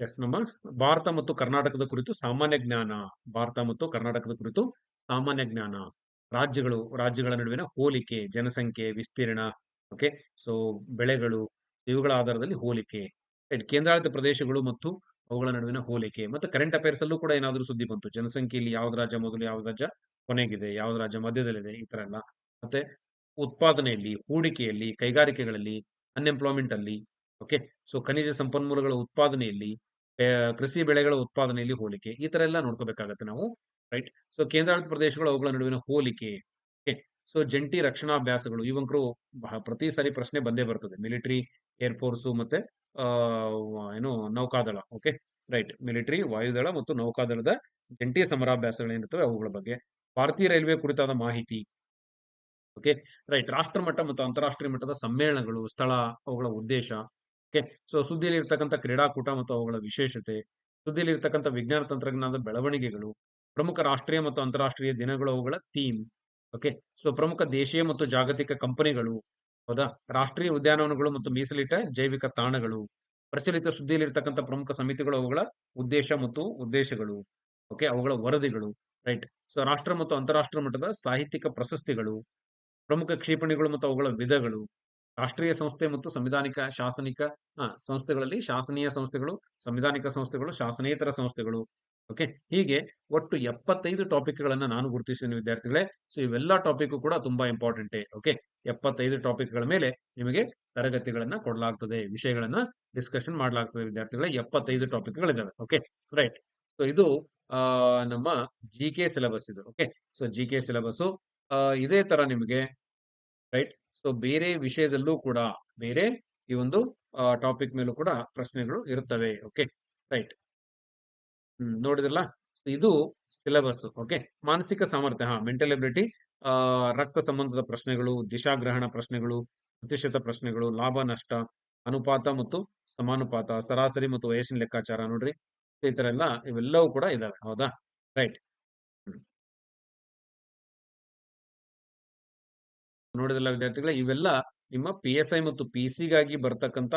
ಎಸ್ ನಮ್ಮ ಭಾರತ ಮತ್ತು ಕರ್ನಾಟಕದ ಕುರಿತು ಸಾಮಾನ್ಯ ಜ್ಞಾನ, ಭಾರತ ಮತ್ತು ಕರ್ನಾಟಕದ ಕುರಿತು ಸಾಮಾನ್ಯ ಜ್ಞಾನ, ರಾಜ್ಯಗಳು, ರಾಜ್ಯಗಳ ನಡುವಿನ ಹೋಲಿಕೆ, ಜನಸಂಖ್ಯೆ, ವಿಸ್ತೀರ್ಣ ಓಕೆ ಸೊ ಬೆಳೆಗಳು, ಇವುಗಳ ಆಧಾರದಲ್ಲಿ ಹೋಲಿಕೆ ರೈಟ್ ಕೇಂದ್ರಾಡಳಿತ ಪ್ರದೇಶಗಳು ಮತ್ತು ಅವುಗಳ ನಡುವಿನ ಹೋಲಿಕೆ, ಮತ್ತೆ ಕರೆಂಟ್ ಅಫೇರ್ಸ್ ಅಲ್ಲೂ ಕೂಡ ಏನಾದರೂ ಸುದ್ದಿ ಬಂತು. ಜನಸಂಖ್ಯೆಯಲ್ಲಿ ಯಾವ್ದು ರಾಜ್ಯ ಮೊದಲು, ಯಾವ್ದು ರಾಜ್ಯ ಕೊನೆಗಿದೆ, ಯಾವ್ದು ರಾಜ್ಯ ಮಧ್ಯದಲ್ಲಿದೆ, ಈ ತರ ಎಲ್ಲ. ಮತ್ತೆ ಉತ್ಪಾದನೆಯಲ್ಲಿ, ಹೂಡಿಕೆಯಲ್ಲಿ, ಕೈಗಾರಿಕೆಗಳಲ್ಲಿ ಅನ್ಎಂಪ್ಲಾಯ್ಮೆಂಟ್ ಅಲ್ಲಿ ಓಕೆ ಸೊ ಖನಿಜ ಸಂಪನ್ಮೂಲಗಳ ಉತ್ಪಾದನೆಯಲ್ಲಿ ಕೃಷಿ ಬೆಳೆಗಳ ಉತ್ಪಾದನೆಯಲ್ಲಿ ಹೋಲಿಕೆ, ಈ ತರ ಎಲ್ಲ ನೋಡ್ಕೋಬೇಕಾಗತ್ತೆ ನಾವು ರೈಟ್ ಸೊ ಕೇಂದ್ರಾಡಳಿತ ಪ್ರದೇಶಗಳು ಅವುಗಳ ನಡುವಿನ ಹೋಲಿಕೆ ಸೊ, ಜಂಟಿ ರಕ್ಷಣಾಭ್ಯಾಸಗಳು ಇವಂಕರು ಬಹ- ಪ್ರತಿ ಸಾರಿ ಪ್ರಶ್ನೆ ಬಂದೇ ಬರ್ತದೆ. ಮಿಲಿಟರಿ ಏರ್ಫೋರ್ಸು ಮತ್ತೆ ಏನು, ನೌಕಾದಳ, ಓಕೆ? ರೈಟ್. ಮಿಲಿಟರಿ, ವಾಯುದಳ ಮತ್ತು ನೌಕಾದಳದ ಜಂಟಿ ಸಮರಾಭ್ಯಾಸಗಳೇನಿರ್ತವೆ ಅವುಗಳ ಬಗ್ಗೆ. ಭಾರತೀಯ ರೈಲ್ವೆ ಕುರಿತಾದ ಮಾಹಿತಿ, ಓಕೆ? ರೈಟ್. ರಾಷ್ಟ್ರ ಮಟ್ಟ ಮತ್ತು ಅಂತಾರಾಷ್ಟ್ರೀಯ ಮಟ್ಟದ ಸಮ್ಮೇಳನಗಳು, ಸ್ಥಳ, ಅವುಗಳ ಉದ್ದೇಶ, ಓಕೆ? ಸೊ ಸುದ್ದಿಯಲ್ಲಿ ಇರ್ತಕ್ಕಂಥ ಕ್ರೀಡಾಕೂಟ ಮತ್ತು ಅವುಗಳ ವಿಶೇಷತೆ ಸುದ್ದಿಯಲ್ಲಿ ಇರ್ತಕ್ಕಂಥ ವಿಜ್ಞಾನ ತಂತ್ರಜ್ಞಾನದ ಬೆಳವಣಿಗೆಗಳು, ಪ್ರಮುಖ ರಾಷ್ಟ್ರೀಯ ಮತ್ತು ಅಂತಾರಾಷ್ಟ್ರೀಯ ದಿನಗಳು ಅವುಗಳ ಥೀಮ್ ಓಕೆ ಸೊ ಪ್ರಮುಖ ದೇಶೀಯ ಮತ್ತು ಜಾಗತಿಕ ಕಂಪನಿಗಳು, ಹೌದಾ? ರಾಷ್ಟ್ರೀಯ ಉದ್ಯಾನವನಗಳು ಮತ್ತು ಮೀಸಲಿಟ್ಟ ಜೈವಿಕ ತಾಣಗಳು, ಪ್ರಚಲಿತ ಸುದ್ದಿಯಲ್ಲಿ ಇರ್ತಕ್ಕಂಥ ಪ್ರಮುಖ ಸಮಿತಿಗಳು ಅವುಗಳ ಉದ್ದೇಶ ಮತ್ತು ಉದ್ದೇಶಗಳು ಓಕೆ ಅವುಗಳ ವರದಿಗಳು ರೈಟ್ ಸೊ ರಾಷ್ಟ್ರ ಮತ್ತು ಅಂತಾರಾಷ್ಟ್ರ ಮಟ್ಟದ ಸಾಹಿತ್ಯಿಕ ಪ್ರಶಸ್ತಿಗಳು, ಪ್ರಮುಖ ಕ್ಷಿಪಣಿಗಳು ಮತ್ತು ಅವುಗಳ ವಿಧಗಳು, ರಾಷ್ಟ್ರೀಯ ಸಂಸ್ಥೆ ಮತ್ತು ಸಂವಿಧಾನಿಕ ಶಾಸನಿಕ ಸಂಸ್ಥೆಗಳಲ್ಲಿ ಶಾಸನೀಯ ಸಂಸ್ಥೆಗಳು, ಸಂವಿಧಾನಿಕ ಸಂಸ್ಥೆಗಳು, ಶಾಸನೇತರ ಸಂಸ್ಥೆಗಳು ಓಕೆ ಹೀಗೆ ಒಟ್ಟು ಎಪ್ಪತ್ತೈದು ಟಾಪಿಕ್ಗಳನ್ನ ನಾನು ಗುರುತಿಸಿದ್ದೀನಿ ವಿದ್ಯಾರ್ಥಿಗಳೇ. ಸೊ ಇವೆಲ್ಲ ಟಾಪಿಕ್ ಕೂಡ ತುಂಬಾ ಇಂಪಾರ್ಟೆಂಟೇ ಓಕೆ ಎಪ್ಪತ್ತೈದು ಟಾಪಿಕ್ಗಳ ಮೇಲೆ ನಿಮಗೆ ತರಗತಿಗಳನ್ನ ಕೊಡಲಾಗ್ತದೆ, ವಿಷಯಗಳನ್ನ ಡಿಸ್ಕಷನ್ ಮಾಡಲಾಗ್ತದೆ ವಿದ್ಯಾರ್ಥಿಗಳೇ. ಎಪ್ಪತ್ತೈದು ಟಾಪಿಕ್ಗಳಿದಾವೆ ಓಕೆ ರೈಟ್ ಸೊ ಇದು ನಮ್ಮ ಜಿ ಕೆ ಸಿಲೆಬಸ್ ಇದು okay so G K syllabus ಇದೇ ತರ ನಿಮಗೆ ರೈಟ್ ಸೊ ಬೇರೆ ವಿಷಯದಲ್ಲೂ ಕೂಡ, ಬೇರೆ ಈ ಒಂದು ಟಾಪಿಕ್ ಮೇಲೂ ಕೂಡ ಪ್ರಶ್ನೆಗಳು ಇರುತ್ತವೆ ಓಕೆ ರೈಟ್ ನೋಡಿದ್ರಲ್ಲ? ಇದು ಸಿಲೆಬಸ್ ಓಕೆ ಮಾನಸಿಕ ಸಾಮರ್ಥ್ಯ, ಹಾ ಮೆಂಟಲ್ ಎಬಿಲಿಟಿ ರಕ್ತ ಸಂಬಂಧದ ಪ್ರಶ್ನೆಗಳು, ದಿಶಾಗ್ರಹಣ ಪ್ರಶ್ನೆಗಳು, ಪ್ರತಿಶತ ಪ್ರಶ್ನೆಗಳು, ಲಾಭ, ನಷ್ಟ, ಅನುಪಾತ ಮತ್ತು ಸಮಾನುಪಾತ, ಸರಾಸರಿ ಮತ್ತು ವಯಸ್ಸಿನ ಲೆಕ್ಕಾಚಾರ, ನೋಡ್ರಿ? ಈ ತರ ಎಲ್ಲ ಇವೆಲ್ಲವೂ ಕೂಡ ಇದಾವೆ, ಹೌದಾ? ರೈಟ್ ನೋಡಿದಲ್ಲ ವಿದ್ಯಾರ್ಥಿಗಳೇ, ಇವೆಲ್ಲ ನಿಮ್ಮ ಪಿ ಎಸ್ ಐ ಮತ್ತು ಪಿ ಗಾಗಿ ಬರ್ತಕ್ಕಂತ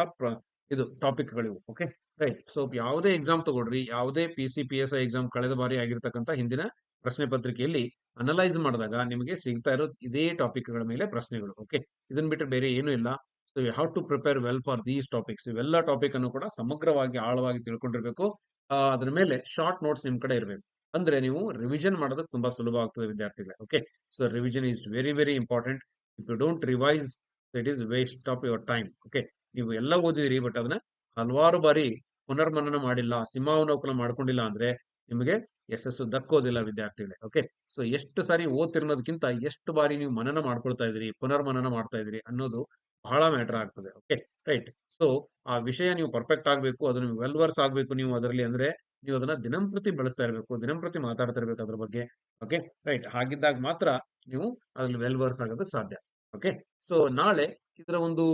ಇದು ಟಾಪಿಕ್ಗಳಿವು ಓಕೆ ರೈಟ್. ಸೊ, ಯಾವುದೇ ಎಕ್ಸಾಮ್ ತಗೊಳ್ರಿ, ಯಾವುದೇ P C P S I exam ಕಳೆದ ಬಾರಿ ಆಗಿರ್ತಕ್ಕಂಥ ಹಿಂದಿನ ಪ್ರಶ್ನೆ ಪತ್ರಿಕೆಯಲ್ಲಿ ಅನಲೈಸ್ ಮಾಡಿದಾಗ ನಿಮಗೆ ಸಿಗ್ತಾ ಇರೋ ಇದೇ ಟಾಪಿಕ್ಗಳ ಮೇಲೆ ಪ್ರಶ್ನೆಗಳು, ಓಕೆ? ಇದನ್ನ ಬಿಟ್ಟರೆ ಬೇರೆ ಏನೂ ಇಲ್ಲ. So, you have to prepare well for these topics. ಇವೆಲ್ಲ ಟಾಪಿಕ್ ಅನ್ನು ಕೂಡ ಸಮಗ್ರವಾಗಿ, ಆಳವಾಗಿ ತಿಳ್ಕೊಂಡಿರ್ಬೇಕು. ಅದರ ಮೇಲೆ ಶಾರ್ಟ್ ನೋಟ್ಸ್ ನಿಮ್ ಕಡೆ ಇರಬೇಕು. ಅಂದ್ರೆ ನೀವು ರಿವಿಷನ್ ಮಾಡೋದಕ್ಕೆ ತುಂಬಾ ಸುಲಭ ಆಗ್ತದೆ, ವಿದ್ಯಾರ್ಥಿಗಳೇ, okay? So, revision is very very important. If you don't revise it is waste of your time, okay? ನೀವು ಎಲ್ಲ ಓದಿದಿರಿ, ಬಟ್ ಅದನ್ನ ಹಲವಾರು ಬಾರಿ ಪುನರ್ಮನನ ಮಾಡಿಲ್ಲ ಸಿಂಹಾವಲೋಕನ ಮಾಡ್ಕೊಂಡಿಲ್ಲ ಅಂದ್ರೆ ನಿಮಗೆ ಯಶಸ್ಸು ದಕ್ಕೋದಿಲ್ಲ ವಿದ್ಯಾರ್ಥಿಗಳೇ ಓಕೆ ಸೊ ಎಷ್ಟು ಸಾರಿ ಓದ್ತಿರೋದಕ್ಕಿಂತ ಎಷ್ಟು ಬಾರಿ ನೀವು ಮನನ ಮಾಡ್ಕೊಳ್ತಾ ಇದ್ದೀರಿ, ಪುನರ್ಮನನ ಮಾಡ್ತಾ ಇದ್ದೀರಿ ಅನ್ನೋದು ಬಹಳ ಮ್ಯಾಟರ್ ಆಗ್ತದೆ ಓಕೆ ರೈಟ್ ಸೊ ಆ ವಿಷಯ ನೀವು ಪರ್ಫೆಕ್ಟ್ ಆಗಬೇಕು, ಅದು ನಿಮ್ಗೆ ವೆಲ್ ವರ್ಸ್ ಆಗಬೇಕು ನೀವು ಅದರಲ್ಲಿ ಅಂದ್ರೆ ನೀವು ಅದನ್ನ ದಿನಂಪ್ರತಿ ಬಳಸ್ತಾ ಇರಬೇಕು, ದಿನಂಪ್ರತಿ ಮಾತಾಡ್ತಾ ಇರಬೇಕು ಅದ್ರ ಬಗ್ಗೆ ಓಕೆ ರೈಟ್ ಹಾಗಿದ್ದಾಗ ಮಾತ್ರ ನೀವು ಅದ್ರಲ್ಲಿ ವೆಲ್ ವರ್ಸ್ ಆಗೋದಕ್ಕೆ ಸಾಧ್ಯ ಓಕೆ ಸೊ ನಾಳೆ ಇದರ ಒಂದು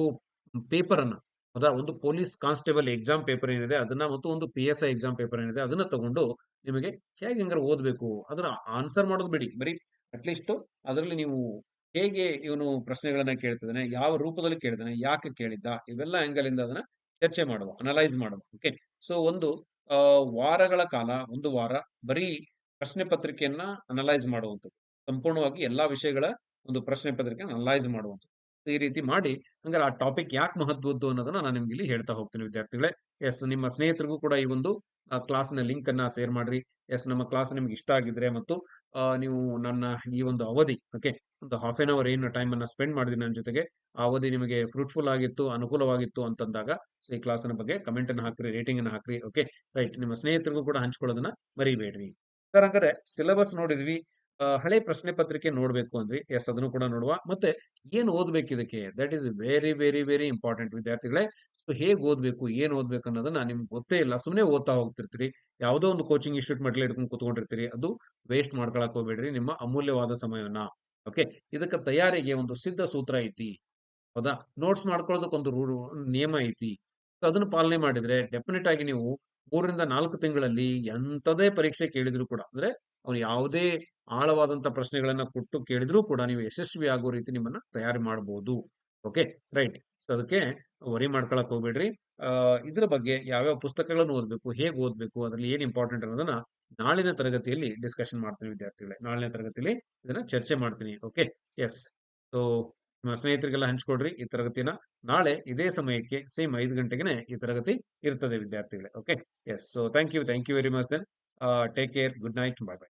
ಪೇಪರ್ ಅನ್ನ ಹೌದಾ ಒಂದು ಪೊಲೀಸ್ ಕಾನ್ಸ್ಟೇಬಲ್ ಎಕ್ಸಾಮ್ ಪೇಪರ್ ಏನಿದೆ, ಅದನ್ನ ಮತ್ತು ಒಂದು P S I exam paper ಏನಿದೆ, ಅದನ್ನ ತಗೊಂಡು ನಿಮಗೆ ಹೇಗೆ ಹೆಂಗಾರ ಓದ್ಬೇಕು? ಅದನ್ನ ಆನ್ಸರ್ ಮಾಡೋದು ಬಿಡಿ. ಬರೀ ಅಟ್ಲೀಸ್ಟ್ ಅದರಲ್ಲಿ ನೀವು ಹೇಗೆ ಇವನು ಪ್ರಶ್ನೆಗಳನ್ನ ಕೇಳ್ತಿದ್ದಾನೆ, ಯಾವ ರೂಪದಲ್ಲಿ ಕೇಳಿದಾನೆ ಯಾಕೆ ಕೇಳಿದ್ದ, ಇವೆಲ್ಲ ಆಂಗಲ್ ಇಂದ ಅದನ್ನ ಚರ್ಚೆ ಮಾಡುವ ಅನಲೈಸ್ ಮಾಡುವ ಓಕೆ ಸೊ ಒಂದು ವಾರಗಳ ಕಾಲ, ಒಂದು ವಾರ ಬರೀ ಪ್ರಶ್ನೆ ಪತ್ರಿಕೆಯನ್ನ ಅನಲೈಸ್ ಮಾಡುವಂಥದ್ದು. ಸಂಪೂರ್ಣವಾಗಿ ಎಲ್ಲಾ ವಿಷಯಗಳ ಒಂದು ಪ್ರಶ್ನೆ ಪತ್ರಿಕೆ ಅನಲೈಸ್ ಮಾಡುವಂಥದ್ದು. ಈ ರೀತಿ ಮಾಡಿ ಹಂಗಾರೆ ಆ ಟಾಪಿಕ್ ಯಾಕೆ ಮಹತ್ವದ್ದು ಅನ್ನೋದನ್ನ ನಾನು ನಿಮ್ಗೆ ಇಲ್ಲಿ ಹೇಳ್ತಾ ಹೋಗ್ತೀನಿ ವಿದ್ಯಾರ್ಥಿಗಳೇ. ಎಸ್ ನಿಮ್ಮ ಸ್ನೇಹಿತರಿಗೂ ಕೂಡ ಈ ಒಂದು ಕ್ಲಾಸ್ನ ಲಿಂಕ್ ಅನ್ನ ಶೇರ್ ಮಾಡ್ರಿ. ಎಸ್ ನಮ್ಮ ಕ್ಲಾಸ್ ನಿಮ್ಗೆ ಇಷ್ಟ ಆಗಿದ್ರೆ ಮತ್ತು ನೀವು ನನ್ನ ಈ ಒಂದು ಅವಧಿ ಓಕೆ ಒಂದು ಹಾಫ್ ಆನ್ ಅವರ್ ಏನು ಟೈಮ್ ಅನ್ನ ಸ್ಪೆಂಡ್ ಮಾಡಿದ್ರಿ ನನ್ನ ಜೊತೆಗೆ, ಆ ಅವಧಿ ನಿಮಗೆ ಫ್ರೂಟ್ಫುಲ್ ಆಗಿತ್ತು, ಅನುಕೂಲವಾಗಿತ್ತು ಅಂತಂದಾಗ ಸೊ ಈ ಕ್ಲಾಸಿನ ಬಗ್ಗೆ ಕಮೆಂಟ್ ಅನ್ನು ಹಾಕ್ರಿ ರೇಟಿಂಗ್ ಅನ್ನು ಹಾಕ್ರಿ ಓಕೆ ರೈಟ್ ನಿಮ್ಮ ಸ್ನೇಹಿತರಿಗೂ ಕೂಡ ಹಂಚ್ಕೊಳ್ಳೋದನ್ನ ಮರಿಬೇಡ್ರಿ. ಸರ್ ಹಂಗಾರೆ ಸಿಲೆಬಸ್ ನೋಡಿದ್ವಿ ಹಳೆ ಪ್ರಶ್ನೆ ಪತ್ರಿಕೆ ನೋಡ್ಬೇಕು ಅಂದ್ರೆ, ಎಸ್, ಅದನ್ನು ಕೂಡ ನೋಡುವ. ಮತ್ತೆ ಏನ್ ಓದ್ಬೇಕು ಇದಕ್ಕೆ? That is very very very important ವಿದ್ಯಾರ್ಥಿಗಳೇ. ಸೊ ಹೇಗೆ ಓದ್ಬೇಕು? ಏನ್ ಓದ್ಬೇಕು ಅನ್ನೋದನ್ನ ನಿಮ್ಗೆ ಗೊತ್ತೇ ಇಲ್ಲ. ಸುಮ್ಮನೆ ಓದ್ತಾ ಹೋಗ್ತಿರ್ತೀರಿ. ಯಾವುದೋ ಒಂದು ಕೋಚಿಂಗ್ ಇನ್ಸ್ಟಿಟ್ಯೂಟ್ ಮಟ್ಲೆ ಹಿಡ್ಕೊಂಡು ಕೂತ್ಕೊಂಡಿರ್ತೀರಿ. ಅದು ವೇಸ್ಟ್ ಮಾಡ್ಕೊಳಕ್ ಹೋಗ್ಬೇಡ್ರಿ. ನಿಮ್ಮ ಅಮೂಲ್ಯವಾದ ಸಮಯವನ್ನ. ಓಕೆ ಇದಕ್ಕೆ ತಯಾರಿಗೆ ಒಂದು ಸಿದ್ಧ ಸೂತ್ರ ಐತಿ. ಹೌದಾ? ನೋಟ್ಸ್ ಮಾಡ್ಕೊಳ್ಳೋದಕ್ಕೆ ಒಂದು ರೂಲ್ ನಿಯಮ ಐತಿ. ಅದನ್ನ ಪಾಲನೆ ಮಾಡಿದ್ರೆ ಡೆಫಿನೆಟ್ ಆಗಿ ನೀವು ಮೂರರಿಂದ ನಾಲ್ಕು ತಿಂಗಳಲ್ಲಿ ಎಂತದೇ ಪರೀಕ್ಷೆ ಕೇಳಿದ್ರು ಕೂಡ, ಅಂದ್ರೆ ಅವ್ರು ಯಾವುದೇ ಆಳವಾದಂತ ಪ್ರಶ್ನೆಗಳನ್ನ ಕೊಟ್ಟು ಕೇಳಿದ್ರು ಕೂಡ ನೀವು ಯಶಸ್ವಿ ಆಗೋ ರೀತಿ ನಿಮ್ಮನ್ನ ತಯಾರಿ ಮಾಡಬಹುದು ಓಕೆ ರೈಟ್ ಸೊ ಅದಕ್ಕೆ ವರಿ ಮಾಡ್ಕೊಳಕ್ ಹೋಗ್ಬೇಡ್ರಿ. ಇದ್ರ ಬಗ್ಗೆ ಯಾವ್ಯಾವ ಪುಸ್ತಕಗಳನ್ನು ಓದ್ಬೇಕು, ಹೇಗೆ ಓದ್ಬೇಕು, ಅದ್ರಲ್ಲಿ ಏನ್ ಇಂಪಾರ್ಟೆಂಟ್ ಅನ್ನೋದನ್ನ ನಾಳಿನ ತರಗತಿಯಲ್ಲಿ ಡಿಸ್ಕಷನ್ ಮಾಡ್ತೀನಿ ವಿದ್ಯಾರ್ಥಿಗಳೇ. ನಾಳಿನ ತರಗತಿಯಲ್ಲಿ ಇದನ್ನ ಚರ್ಚೆ ಮಾಡ್ತೀನಿ. ಓಕೆ ಎಸ್ ಸೊ ನಿಮ್ಮ ಸ್ನೇಹಿತರಿಗೆಲ್ಲ ಹಂಚ್ಕೊಡ್ರಿ ಈ ತರಗತಿನ. ನಾಳೆ ಇದೇ ಸಮಯಕ್ಕೆ ಸೇಮ್ ಐದು ಗಂಟೆಗೆ ಈ ತರಗತಿ ಇರ್ತದೆ ವಿದ್ಯಾರ್ಥಿಗಳೇ. Okay yes so thank you thank you very much then take care good night bye bye